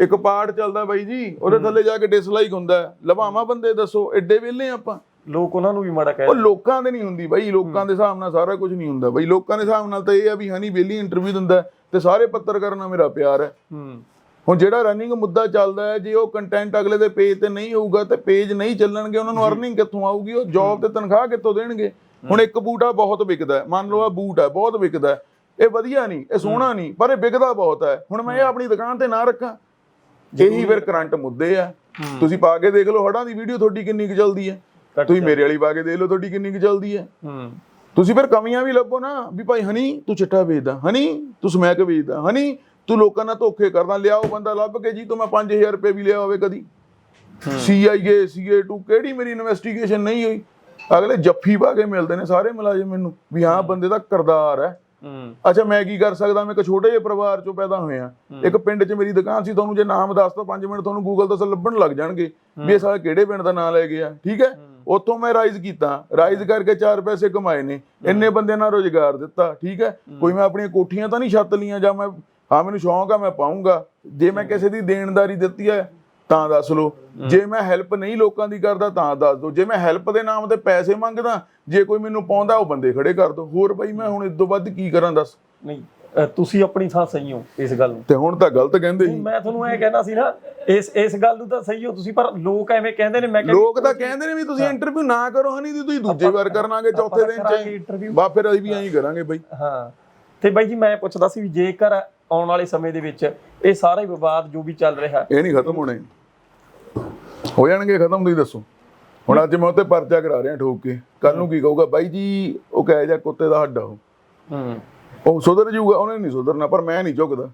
ਇੱਕ ਪਾਠ ਚੱਲਦਾ ਬਾਈ ਜੀ ਉਹਦੇ ਥੱਲੇ ਜਾ ਕੇ ਡਿਸਲਾਈਕ ਹੁੰਦਾ। ਲਵਾਵਾਂ ਬੰਦੇ ਦੱਸੋ ਐਡੇ ਵਿਹਲੇ ਆਪਾਂ। ਲੋਕ ਉਹਨਾਂ ਨੂੰ ਵੀ ਮਾੜਾ ਕਹਿ ਉਹ ਲੋਕਾਂ ਦੇ ਨਹੀਂ ਹੁੰਦੀ ਬਾਈ ਲੋਕਾਂ ਦੇ ਹਿਸਾਬ ਨਾਲ ਸਾਰਾ ਕੁਝ ਨਹੀਂ ਹੁੰਦਾ ਬਾਈ। ਲੋਕਾਂ ਦੇ ਹਿਸਾਬ ਨਾਲ ਤਾਂ ਇਹ ਆ ਵੀ ਹਨੀ ਬੇਲੀ ਇੰਟਰਵਿਊ ਦਿੰਦਾ ਤੇ ਸਾਰੇ ਪੱਤਰਕਾਰਾਂ ਨਾਲ ਮੇਰਾ ਪਿਆਰ ਹੈ। ਹੂੰ। ਹੁਣ ਜਿਹੜਾ ਰਨਿੰਗ ਮੁੱਦਾ ਚੱਲਦਾ ਹੈ ਜੇ ਉਹ ਕੰਟੈਂਟ ਅਗਲੇ ਦੇ ਪੇਜ ਤੇ ਨਹੀਂ ਹੋਊਗਾ ਤੇ ਪੇਜ ਨਹੀਂ ਚੱਲਣਗੇ ਉਹਨਾਂ ਨੂੰ ਅਰਨਿੰਗ ਕਿੱਥੋਂ ਆਊਗੀ? ਉਹ ਜੌਬ ਤੇ ਤਨਖਾਹ ਕਿੱਥੋਂ ਦੇਣਗੇ? ਹੁਣ ਇੱਕ ਬੂਟ ਬਹੁਤ ਵਿਕਦਾ ਮੰਨ ਲਓ ਆ ਬੂਟ ਹੈ ਬਹੁਤ ਵਿਕਦਾ ਇਹ ਵਧੀਆ ਨਹੀਂ ਇਹ ਸੋਹਣਾ ਨਹੀਂ ਪਰ ਇਹ ਵਿਕਦਾ ਬਹੁਤ ਹੈ। ਹੁਣ ਮੈਂ ਇਹ ਆਪਣੀ ਦੁਕਾਨ ਤੇ ਨਾ ਰੱਖਾਂ। ਇਹੀ ਫਿਰ ਕਰੰਟ ਮੁੱਦੇ ਆ। ਤੁਸੀਂ ਪਾ ਕੇ ਦੇਖ ਲਓ ਹੜਾਂ ਦੀ ਵੀਡੀਓ ਤੁਹਾਡੀ ਕਿੰਨੀ ਕੁ ਚੱਲਦੀ ਹੈ। ਤੁਸੀਂ ਮੇਰੇ ਵਾਲੀ ਪਾ ਕੇ ਦੇਖ ਲਓ ਤੁਹਾਡੀ ਕਿੰਨੀ ਕੁ ਚੱਲਦੀ ਹੈ। ਹੂੰ। ਤੁਸੀਂ ਫਿਰ ਕਮੀਆਂ ਵੀ ਲੱਭੋ ਨਾ ਵੀ ਭਾਈ ਹਨੀ ਤੂੰ ਚਿੱਟਾ ਵੇਚਦਾ ਹਨੀ ਤੂੰ ਸਮੈਕ ਵੇਚਦਾ ਹਨੀ ਤੂੰ ਲੋਕਾਂ ਨਾਲ ਧੋਖੇ ਕਰਦਾ ਲਿਆਓ ਬੰਦਾ ਲੱਭ ਕੇ ਜੀ ਤੋਂ ਮੈਂ 5000 ਰੁਪਏ ਵੀ ਲਿਆ ਹੋਵੇ ਕਦੀ। ਸੀਆਈਏ ਸੀਏ ਟੂ ਕਿਹੜੀ ਮੇਰੀ ਇਨਵੈਸਟੀਗੇਸ਼ਨ ਨਹੀਂ ਹੋਈ? ਅਗਲੇ ਜੱਫੀ ਪਾ ਕੇ ਮਿਲਦੇ ਨੇ ਸਾਰੇ ਮੁਲਾਜ਼ਮ ਮੈਨੂੰ ਵੀ ਹਾਂ ਬੰਦੇ ਦਾ ਕਰਦਾਰ ਹੈ। ਹੂੰ। ਅੱਛਾ ਮੈਂ ਕੀ ਕਰ ਸਕਦਾ? ਮੈਂ ਇੱਕ ਛੋਟੇ ਜਿਹੇ ਪਰਿਵਾਰ ਚੋਂ ਪੈਦਾ ਹੋਇਆ। ਇੱਕ ਪਿੰਡ 'ਚ ਮੇਰੀ ਦੁਕਾਨ ਸੀ ਤੁਹਾਨੂੰ ਜੇ ਨਾਮ ਦੱਸਦਾ 5 ਮਿੰਟ ਤੁਹਾਨੂੰ ਗੂਗਲ ਤੋਂ ਲੱਭਣ ਲੱਗ ਜਾਣਗੇ। ਵੀ ਇਹ ਸਾਲਾ ਕਿਹੜੇ ਪਿੰਡ ਦਾ ਨਾਮ ਲੈ ਗਿਆ ਠੀਕ ਹੈ। ਉੱਥੋਂ ਮੈਂ ਰਾਈਜ਼ ਕੀਤਾ। ਰਾਈਜ਼ ਕਰਕੇ 4 ਪੈਸੇ ਕਮਾਏ ਨੇ। ਇੰਨੇ ਬੰਦਿਆਂ ਨਾਲ ਰੋਜ਼ਗਾਰ ਦਿੱਤਾ ਠੀਕ ਹੈ? ਕੋਈ ਮੈਂ ਆਪਣੀਆਂ ਕੋਠੀਆਂ ਤਾਂ ਨਹੀਂ ਛੱਤ ਲੀਆਂ ਜਾਂ ਮੈਂ ਹਾਂ ਮੈਨੂੰ ਸ਼ੌਂਕ ਆ ਮੈਂ ਪਾਉਂਗਾ ਜੇ ਮੈਂ ਕਿਸੇ ਦੀ ਦੇਣਦਾਰੀ ਦਿੱਤੀ ਹੈ ਤਾਂ ਦੱਸ ਲਓ। ਜੇ ਮੈਂ ਹੈਲਪ ਨਹੀਂ ਲੋਕਾਂ ਦੀ ਕਰਦਾ ਤਾਂ ਦੱਸ ਦਿਓ। ਜੇ ਮੈਂ ਹੈਲਪ ਦੇ ਨਾਮ ਤੇ ਪੈਸੇ ਮੰਗਦਾ ਜੇ ਕੋਈ ਮੈਨੂੰ ਪਾਉਂਦਾ ਉਹ ਬੰਦੇ ਖੜੇ ਕਰ ਦੋ ਹੋਰ ਬਈ ਮੈਂ ਹੁਣ ਇਸ ਤੋਂ ਵੱਧ ਕੀ ਕਰਾਂ ਦੱਸ? ਨਹੀਂ। ਤੁਸੀਂ ਆਪਣੀ ਥਾਂ ਸਹੀ ਹੋ ਇਸ ਗੱਲ ਨੂੰ। ਤੇ ਹੁਣ ਤਾਂ ਗਲਤ ਕਹਿੰਦੇ ਸੀ। ਮੈਂ ਤੁਹਾਨੂੰ ਇਹ ਕਹਿਣਾ ਸੀ ਨਾ ਇਸ ਇਸ ਗੱਲ ਨੂੰ ਤਾਂ ਸਹੀ ਹੋ ਤੁਸੀਂ ਪਰ ਲੋਕ ਐਵੇਂ ਕਹਿੰਦੇ ਨੇ ਮੈਂ ਕਿਹਾ ਲੋਕ ਤਾਂ ਕਹਿੰਦੇ ਨੇ ਵੀ ਤੁਸੀਂ ਇੰਟਰਵਿਊ ਨਾ ਕਰੋ ਹਨੀ ਦੀ ਤੁਸੀਂ ਦੂਜੇ ਵਾਰ ਕਰਨਾਗੇ ਚੌਥੇ ਦਿਨ ਚ। ਬਾ ਫਿਰ ਅਸੀਂ ਵੀ ਐਂ ਹੀ ਕਰਾਂਗੇ ਬਈ। ਹਾਂ। ਤੇ ਬਾਈ ਜੀ ਮੈਂ ਪੁੱਛਦਾ ਸੀ ਵੀ ਜੇਕਰ ਆਉਣ ਵਾਲੇ ਸਮੇਂ ਦੇ ਵਿੱਚ ਇਹ ਸਾਰਾ ਹੀ ਵਿਵਾਦ ਜੋ ਵੀ ਚੱਲ ਰਿਹਾ ਇਹ ਨਹੀਂ ਖਤਮ ਹੋਣੇ। ਹੋ ਜਾਣਗੇ ਖਤਮ ਤੁਸੀਂ ਦੱਸੋ। ਹੁਣ ਅੱਜ ਮੈਂ ਉੱਤੇ ਪਰਚਾ ਕਰਾ ਰਿਹਾ ਠੋਕ ਕੇ। ਕੱਲ ਨੂੰ ਕੀ ਕਹੂਗਾ? ਬਾਈ ਜੀ ਉਹ ਕਹੇ ਜਾ ਕੁੱਤੇ ਦਾ ਹੱਡ ਉਹ। ਹੂੰ। ਉਹ ਸੁਧਰ ਜਾਊਗਾ ਉਹਨੇ ਨਹੀਂ ਸੁਧਰਨਾ ਪਰ ਮੈਂ ਨਹੀਂ ਝੁਕਦਾ।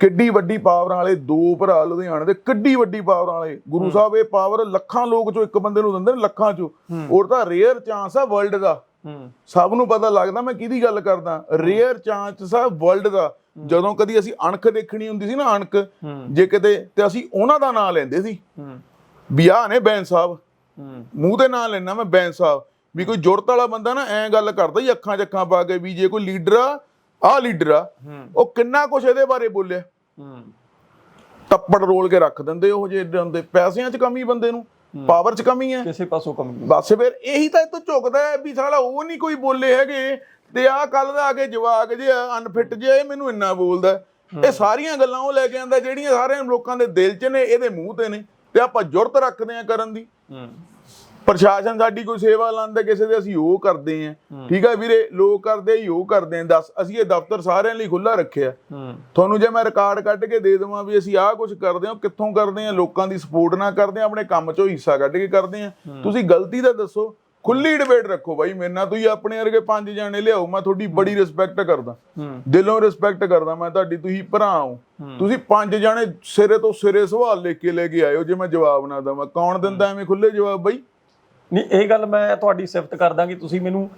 ਕਿੱਡੀ ਵੱਡੀ ਪਾਵਰ ਵਾਲੇ ਦੋ ਭਰਾ ਲੁਧਿਆਣੇ ਦੇ ਕਿੱਡੀ ਵੱਡੀ ਪਾਵਰ ਵਾਲੇ। ਗੁਰੂ ਸਾਹਿਬ ਇਹ ਪਾਵਰ ਲੱਖਾਂ ਲੋਕ ਚੋਂ ਇੱਕ ਬੰਦੇ ਨੂੰ ਦਿੰਦੇ ਨੇ ਲੱਖਾਂ ਚੋਂ। ਔਰ ਤਾਂ ਰੇਅਰ ਚਾਂਸ ਆ ਵਰਲਡ ਦਾ। ਸਭ ਨੂੰ ਪਤਾ ਲੱਗਦਾ ਮੈਂ ਕਿਹਦੀ ਗੱਲ ਕਰਦਾ? ਰੇਅਰ ਚਾਂਸ ਆ ਵਰਲਡ ਦਾ। ਜਦੋਂ ਕਦੀ ਅਸੀਂ ਅਣਖ ਦੇਖਣੀ ਹੁੰਦੀ ਸੀ ਨਾ ਅਣਖ ਜੇ ਕਿਤੇ ਤੇ ਅਸੀਂ ਉਹਨਾਂ ਦਾ ਨਾਂ ਲੈਂਦੇ ਸੀ। ਵੀ ਆਹ ਨੇ ਬੈਂਸ ਸਾਹਿਬ। ਮੂੰਹ ਦੇ ਨਾਂ ਲੈਣਾ ਮੈਂ ਬੈਂਸ ਸਾਹਿਬ। ਵੀ ਕੋਈ ਜੁਰਤ ਵਾਲਾ ਬੰਦਾ ਨਾ ਐਂ ਗੱਲ ਕਰਦਾ ਹੀ ਅੱਖਾਂ 'ਚ ਅੱਖਾਂ ਪਾ ਕੇ ਵੀ ਜੇ ਕੋਈ ਲੀਡਰ ਆ ਆਹ ਲੀਡਰ ਆ ਉਹ ਕਿੰਨਾ ਕੁਛ ਇਹਦੇ ਬਾਰੇ ਬੋਲਿਆ। ਹੂੰ। ਟੱਪੜ ਰੋਲ ਕੇ ਰੱਖ ਦਿੰਦੇ ਉਹ ਜੇ ਹੁੰਦੇ ਪੈਸਿਆਂ 'ਚ ਕਮੀ ਬੰਦੇ ਨੂੰ ਪਾਵਰ 'ਚ ਕਮੀ ਹੈ। ਕਿਸੇ ਪਾਸੋਂ ਕਮੀ। ਬਸ ਫਿਰ ਇਹੀ ਤਾਂ ਇਹ ਤੋਂ ਝੁਕਦਾ ਹੈ ਵੀ ਸਾਲਾ ਉਹ ਨਹੀਂ ਕੋਈ ਬੋਲੇ ਹੈਗੇ ਤੇ ਆਹ ਕੱਲ ਦਾ ਆ ਕੇ ਜਵਾਕ ਜਿਹਾ ਅਨਫਿਟ ਜਿਹਾ ਇਹ ਮੈਨੂੰ ਇੰਨਾ ਬੋਲਦਾ। ਇਹ ਸਾਰੀਆਂ ਗੱਲਾਂ ਉਹ ਲੈ ਕੇ ਆਂਦਾ ਜਿਹੜੀਆਂ ਸਾਰੇ ਲੋਕਾਂ ਦੇ ਦਿਲ 'ਚ ਨੇ ਇਹਦੇ ਮੂੰਹ ਤੇ ਨੇ। ਤੇ ਆਪਾਂ ਜੁਰਤ ਰੱਖਦੇ ਆ ਕਰਨ ਦੀ। ਹੂੰ। ਪ੍ਰਸ਼ਾਸਨ ਸਾਡੀ ਕੋਈ ਸੇਵਾ ਲਾਂਦਾ ਕਿਸੇ ਦੇ ਅਸੀਂ ਉਹ ਕਰਦੇ ਆਂ ਠੀਕ ਹੈ ਵੀਰੇ ਲੋਕ ਕਰਦੇ ਹੀ ਉਹ ਕਰਦੇ ਆਂ ਦੱਸ ਅਸੀਂ ਇਹ ਦਫ਼ਤਰ ਸਾਰਿਆਂ ਲਈ ਖੁੱਲਾ ਰੱਖਿਆ। ਤੁਹਾਨੂੰ ਜੇ ਮੈਂ ਰਿਕਾਰਡ ਕੱਢ ਕੇ ਦੇ ਦੇਵਾਂ ਵੀ ਅਸੀਂ ਆਹ ਕੁਝ ਕਰਦੇ ਹਾਂ ਕਿੱਥੋਂ ਕਰਦੇ ਹਾਂ ਲੋਕਾਂ ਦੀ ਸਪੋਰਟ ਨਾਲ ਕਰਦੇ ਆਪਣੇ ਕੰਮ ਚੋਂ ਹਿੱਸਾ ਕੱਢ ਕੇ ਕਰਦੇ ਹਾਂ। ਤੁਸੀਂ ਗਲਤੀ ਤਾਂ ਦੱਸੋ। ਖੁੱਲੀ ਡਿਬੇਟ ਰੱਖੋ ਬਾਈ ਮੇਰੇ ਨਾਲ ਤੁਸੀਂ ਆਪਣੇ ਵਰਗੇ ਪੰਜ ਜਾਣੇ ਲਿਆਓ ਮੈਂ ਤੁਹਾਡੀ ਬੜੀ ਰਿਸਪੈਕਟ ਕਰਦਾ। ਦਿਲੋਂ ਰਿਸਪੈਕਟ ਕਰਦਾ ਮੈਂ ਤੁਹਾਡੀ ਤੁਸੀਂ ਭਰਾ ਹੋ। ਤੁਸੀਂ ਪੰਜ ਜਾਣੇ ਸਿਰੇ ਤੋਂ ਸਿਰੇ ਸਵਾਲ ਲਿਖ ਕੇ ਲੈ ਕੇ ਆਇਓ ਜੇ ਮੈਂ ਜਵਾਬ ਨਾ ਦਵਾਂ। ਕੌਣ ਦਿੰਦਾ ਐਵੇਂ ਖੁੱਲੇ ਜਵਾਬ ਬਾਈ? ਨਹੀਂ ਇਹ ਗੱਲ ਮੈਂ ਤੁਹਾਡੀ ਸਿਫਤ ਕਰਦਾ ਕਿ ਤੁਸੀਂ ਮੈਨੂੰ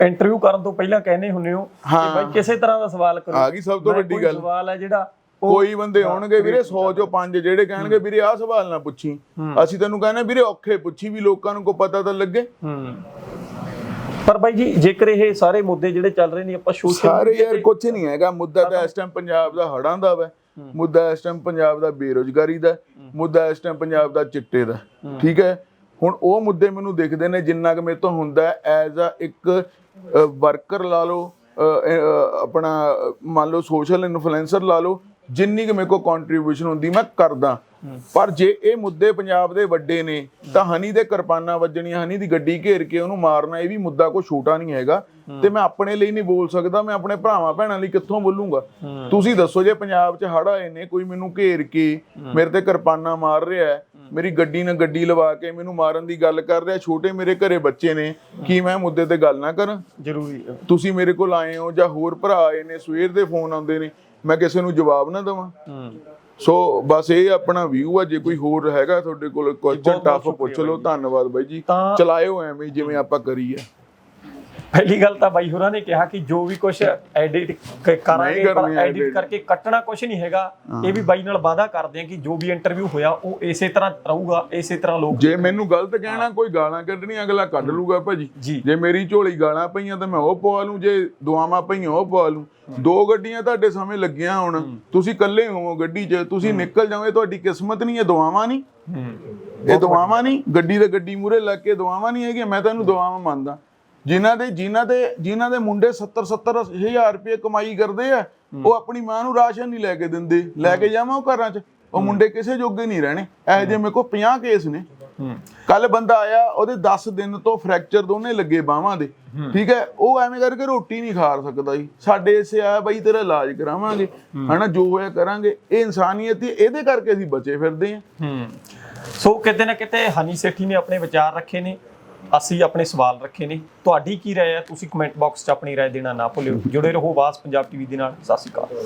ਇੰਟਰਵਿਊ ਕਰਨ ਤੋਂ ਪਹਿਲਾਂ ਕਹਿੰਦੇ ਹੁੰਨੇ ਹੋ ਕਿ। ਬਾਈ ਕਿਸੇ ਤਰ੍ਹਾਂ ਦਾ ਸਵਾਲ ਕਰੋ। ਆ ਗਈ ਸਭ ਤੋਂ ਵੱਡੀ ਗੱਲ। ਸਵਾਲ ਹੈ ਜਿਹੜਾ ਕੋਈ ਬੰਦੇ ਹੋਣਗੇ ਵੀਰੇ 100 ਚੋਂ 5 ਜਿਹੜੇ ਕਹਿਣਗੇ ਵੀਰੇ ਆਹ ਸਵਾਲ ਨਾ ਪੁੱਛੀ। ਅਸੀਂ ਤੈਨੂੰ ਕਹਿੰਦੇ ਵੀਰੇ ਔਖੇ ਪੁੱਛੀ ਵੀ ਲੋਕਾਂ ਨੂੰ ਕੋ ਪਤਾ ਤਾਂ ਲੱਗੇ। ਪਰ ਬਾਈ ਜੀ ਜੇਕਰ ਇਹ ਸਾਰੇ ਮੁੱਦੇ ਜਿਹੜੇ ਚੱਲ ਰਹੇ ਨੇ ਆਪਾਂ ਸੋਸ਼ਲ ਸਾਰੇ ਯਾਰ ਕੁਝ ਨਹੀਂ ਹੈਗਾ। ਮੁੱਦਾ ਤਾਂ ਇਸ ਟਾਈਮ ਪੰਜਾਬ ਦਾ ਹੜਾਂ ਦਾ ਵਾ। ਮੁੱਦਾ ਇਸ ਟਾਈਮ ਪੰਜਾਬ ਦਾ ਬੇਰੋਜ਼ਗਾਰੀ ਦਾ। ਮੁੱਦਾ ਇਸ ਟਾਈਮ ਪੰਜਾਬ ਦਾ ਚਿੱਟੇ ਦਾ। ਠੀਕ ਹੈ? ਹੁਣ ਉਹ ਮੁੱਦੇ ਮੈਨੂੰ ਦਿਖਦੇ ਨੇ ਜਿੰਨਾ ਕਿ ਮੇਰੇ ਤੋਂ ਹੁੰਦਾ ਐਜ਼ ਅ ਇੱਕ ਵਰਕਰ ਲਾ ਲਓ ਆਪਣਾ ਮੰਨ ਲਓ ਸੋਸ਼ਲ ਇਨਫਲੂਐਂਸਰ ਲਾ ਲਓ ਜਿੰਨੀ ਕਿ ਮੇਰੇ ਕੋ ਕੰਟਰੀਬਿਊਸ਼ਨ ਹੁੰਦੀ ਮੈਂ ਕਰਦਾ। ਪਰ ਜੇ ਇਹ ਮੁੱਦੇ ਪੰਜਾਬ ਦੇ ਵੱਡੇ ਨੇ ਤਾਂ ਹਨੀ ਦੇ ਕਿਰਪਾਨਾਂ ਵੱਜਣੀਆਂ ਹਨੀ ਦੀ ਗੱਡੀ ਘੇਰ ਕੇ ਉਹਨੂੰ ਮਾਰਨਾ ਇਹ ਵੀ ਮੁੱਦਾ ਕੋਈ ਛੋਟਾ ਨਹੀਂ ਹੈਗਾ। ਤੇ ਮੈਂ ਆਪਣੇ ਲਈ ਨਹੀਂ ਬੋਲ ਸਕਦਾ ਮੈਂ ਆਪਣੇ ਭਰਾਵਾਂ ਭੈਣਾਂ ਲਈ ਕਿੱਥੋਂ ਬੋਲੂੰਗਾ? ਤੁਸੀਂ ਦੱਸੋ ਜੇ ਪੰਜਾਬ 'ਚ ਹੜ੍ਹ ਆਏ ਨੇ ਕੋਈ ਮੈਨੂੰ ਘੇਰ ਕੇ ਮੇਰੇ ਤੇ ਕਿਰਪਾਨਾਂ ਮਾਰ ਰਿਹਾ ਹੈ ਮੇਰੀ ਗੱਡੀ ਨਾਲ ਗੱਡੀ ਲਵਾ ਕੇ ਮੈਨੂੰ ਮਾਰਨ ਦੀ ਗੱਲ ਕਰ ਰਿਹਾ ਛੋਟੇ ਮੇਰੇ ਘਰੇ ਬੱਚੇ ਨੇ ਕੀ ਮੈਂ ਮੁੱਦੇ ਤੇ ਗੱਲ ਨਾ ਕਰਾਂ? ਜ਼ਰੂਰੀ ਤੁਸੀਂ ਮੇਰੇ ਕੋਲ ਆਏ ਹੋ ਜਾਂ ਹੋਰ ਭਰਾ ਆਏ ਨੇ ਸਵੇਰ ਦੇ ਫੋਨ ਆਉਂਦੇ ਨੇ ਮੈਂ ਕਿਸੇ ਨੂੰ ਜਵਾਬ ਨਾ ਦੇਵਾਂ। ਸੋ ਬਸ ਇਹ ਆਪਣਾ ਵਿਊ ਆ ਜੇ ਕੋਈ ਹੋਰ ਹੈਗਾ ਤੁਹਾਡੇ ਕੋਲ ਕੁਐਸਚਨ ਟਫ ਪੁੱਛ ਲਓ ਧੰਨਵਾਦ ਬਾਈ ਜੀ। ਚਲਾਇਓ ਐਵੇਂ ਜਿਵੇਂ ਆਪਾਂ ਕਰੀਏ। ਪਹਿਲੀ ਗੱਲ ਤਾਂ ਬਾਈ ਹੋਰਾਂ ਨੇ ਕਿਹਾ ਕਿ ਜੋ ਵੀ ਕੁਝ ਐਡਿਟ ਕਰਾਂਗੇ ਪਰ ਐਡਿਟ। ਕਰਕੇ ਕੱਟਣਾ ਕੁਝ ਨਹੀਂ ਹੈਗਾ। ਇਹ ਵੀ ਬਾਈ ਨਾਲ ਵਾਅਦਾ ਕਰਦੇ ਆ ਕਿ ਜੋ ਵੀ ਇੰਟਰਵਿਊ ਹੋਇਆ ਉਹ ਇਸੇ ਤਰ੍ਹਾਂ ਰਹੂਗਾ ਇਸੇ ਤਰ੍ਹਾਂ ਲੋਕ ਜੇ ਮੈਨੂੰ ਗਲਤ ਕਹਿਣਾ ਕੋਈ ਗਾਲਾਂ ਕੱਢਣੀ ਅਗਲਾ ਕੱਢ ਲੂਗਾ ਭਾਜੀ। ਜੀ। ਮੇਰੀ ਝੋਲੀ ਗਾਲਾਂ ਪਈਆਂ ਤਾਂ ਮੈਂ ਉਹ ਪਵਾ ਲੂੰ ਜੇ ਦੁਆਵਾਂ ਪਈਆਂ ਉਹ ਪਵਾ ਲੂੰ। ਦੋ ਗੱਡੀਆਂ ਤੁਹਾਡੇ ਸਾਹਮਣੇ ਲੱਗੀਆਂ ਹੁਣ। ਤੁਸੀਂ ਇਕੱਲੇ ਹੋ ਗੱਡੀ 'ਚ ਤੁਸੀਂ ਨਿਕਲ ਜਾਓਗੇ ਤੁਹਾਡੀ ਕਿਸਮਤ ਨਹੀਂ ਇਹ ਦੁਆਵਾਂ ਨਹੀਂ। ਇਹ ਦੁਆਵਾਂ ਨਹੀਂ ਗੱਡੀ ਤੇ ਗੱਡੀ ਮੂਰੇ ਲੱਗ ਕੇ ਦੁਆਵਾਂ ਨਹੀਂ ਹੈਗੀਆਂ ਮੈਂ ਤੁਹਾਨੂੰ ਦੁਆਵਾਂ ਮੰਨਦਾ। ਜਿਨ੍ਹਾਂ ਦੇ ਜਿਨ੍ਹਾਂ ਦੇ ਜਿਨ੍ਹਾਂ ਦੇ ਮੁੰਡੇ 70 70 ਹਜ਼ਾਰ ਰੁਪਏ ਕਮਾਈ ਕਰਦੇ ਆ ਉਹ ਆਪਣੀ ਮਾਂ ਨੂੰ ਰਾਸ਼ਨ ਨਹੀਂ ਲੈ ਕੇ ਦਿੰਦੇ। ਲੈ ਕੇ ਜਾਵਾਂ ਉਹ ਘਰਾਂ 'ਚ? ਉਹ ਮੁੰਡੇ ਕਿਸੇ ਜੋਗੇ ਨਹੀਂ ਰਹਿਣੇ। ਇਹੋ ਜਿਹੇ ਮੇਰੇ ਕੋਲ 50 ਕੇਸ ਨੇ। ਕੱਲ ਬੰਦਾ ਆਇਆ ਉਹਦੇ 10 ਦਿਨ ਤੋਂ ਫ੍ਰੈਕਚਰ ਦੋਨੇ ਲੱਗੇ ਬਾਹਾਂ ਦੇ। ਠੀਕ ਹੈ? ਉਹ ਐਵੇਂ ਕਰਕੇ ਰੋਟੀ ਨਹੀਂ ਖਾ ਸਕਦਾ ਜੀ। ਸਾਡੇ ਇਸੇ ਆਇਆ ਬਾਈ ਤੇਰਾ ਇਲਾਜ ਕਰਾਵਾਂਗੇ। ਹਨਾ ਜੋ ਹੋਇਆ ਕਰਾਂਗੇ। ਇਹ ਇਨਸਾਨੀਅਤ ਹੀ ਇਹਦੇ ਕਰਕੇ ਅਸੀਂ ਬਚੇ ਫਿਰਦੇ ਹੂੰ। ਸੋ ਕਿਤੇ ਨਾ ਕਿਤੇ ਹਨੀ ਸੇਠੀ ਨੇ ਆਪਣੇ ਵਿਚਾਰ ਰੱਖੇ ਨੇ। ਅਸੀਂ ਆਪਣੇ ਸਵਾਲ ਰੱਖੇ ਨੇ। ਤੁਹਾਡੀ ਕੀ ਰਾਏ ਹੈ? ਤੁਸੀਂ ਕਮੈਂਟ ਬਾਕਸ 'ਚ ਆਪਣੀ ਰਾਏ ਦੇਣਾ ਨਾ ਭੁੱਲਿਓ। ਜੁੜੇ ਰਹੋ ਆਵਾਜ਼ ਪੰਜਾਬ ਟੀਵੀ ਦੇ ਨਾਲ। ਸਤਿ ਸ਼੍ਰੀ ਅਕਾਲ।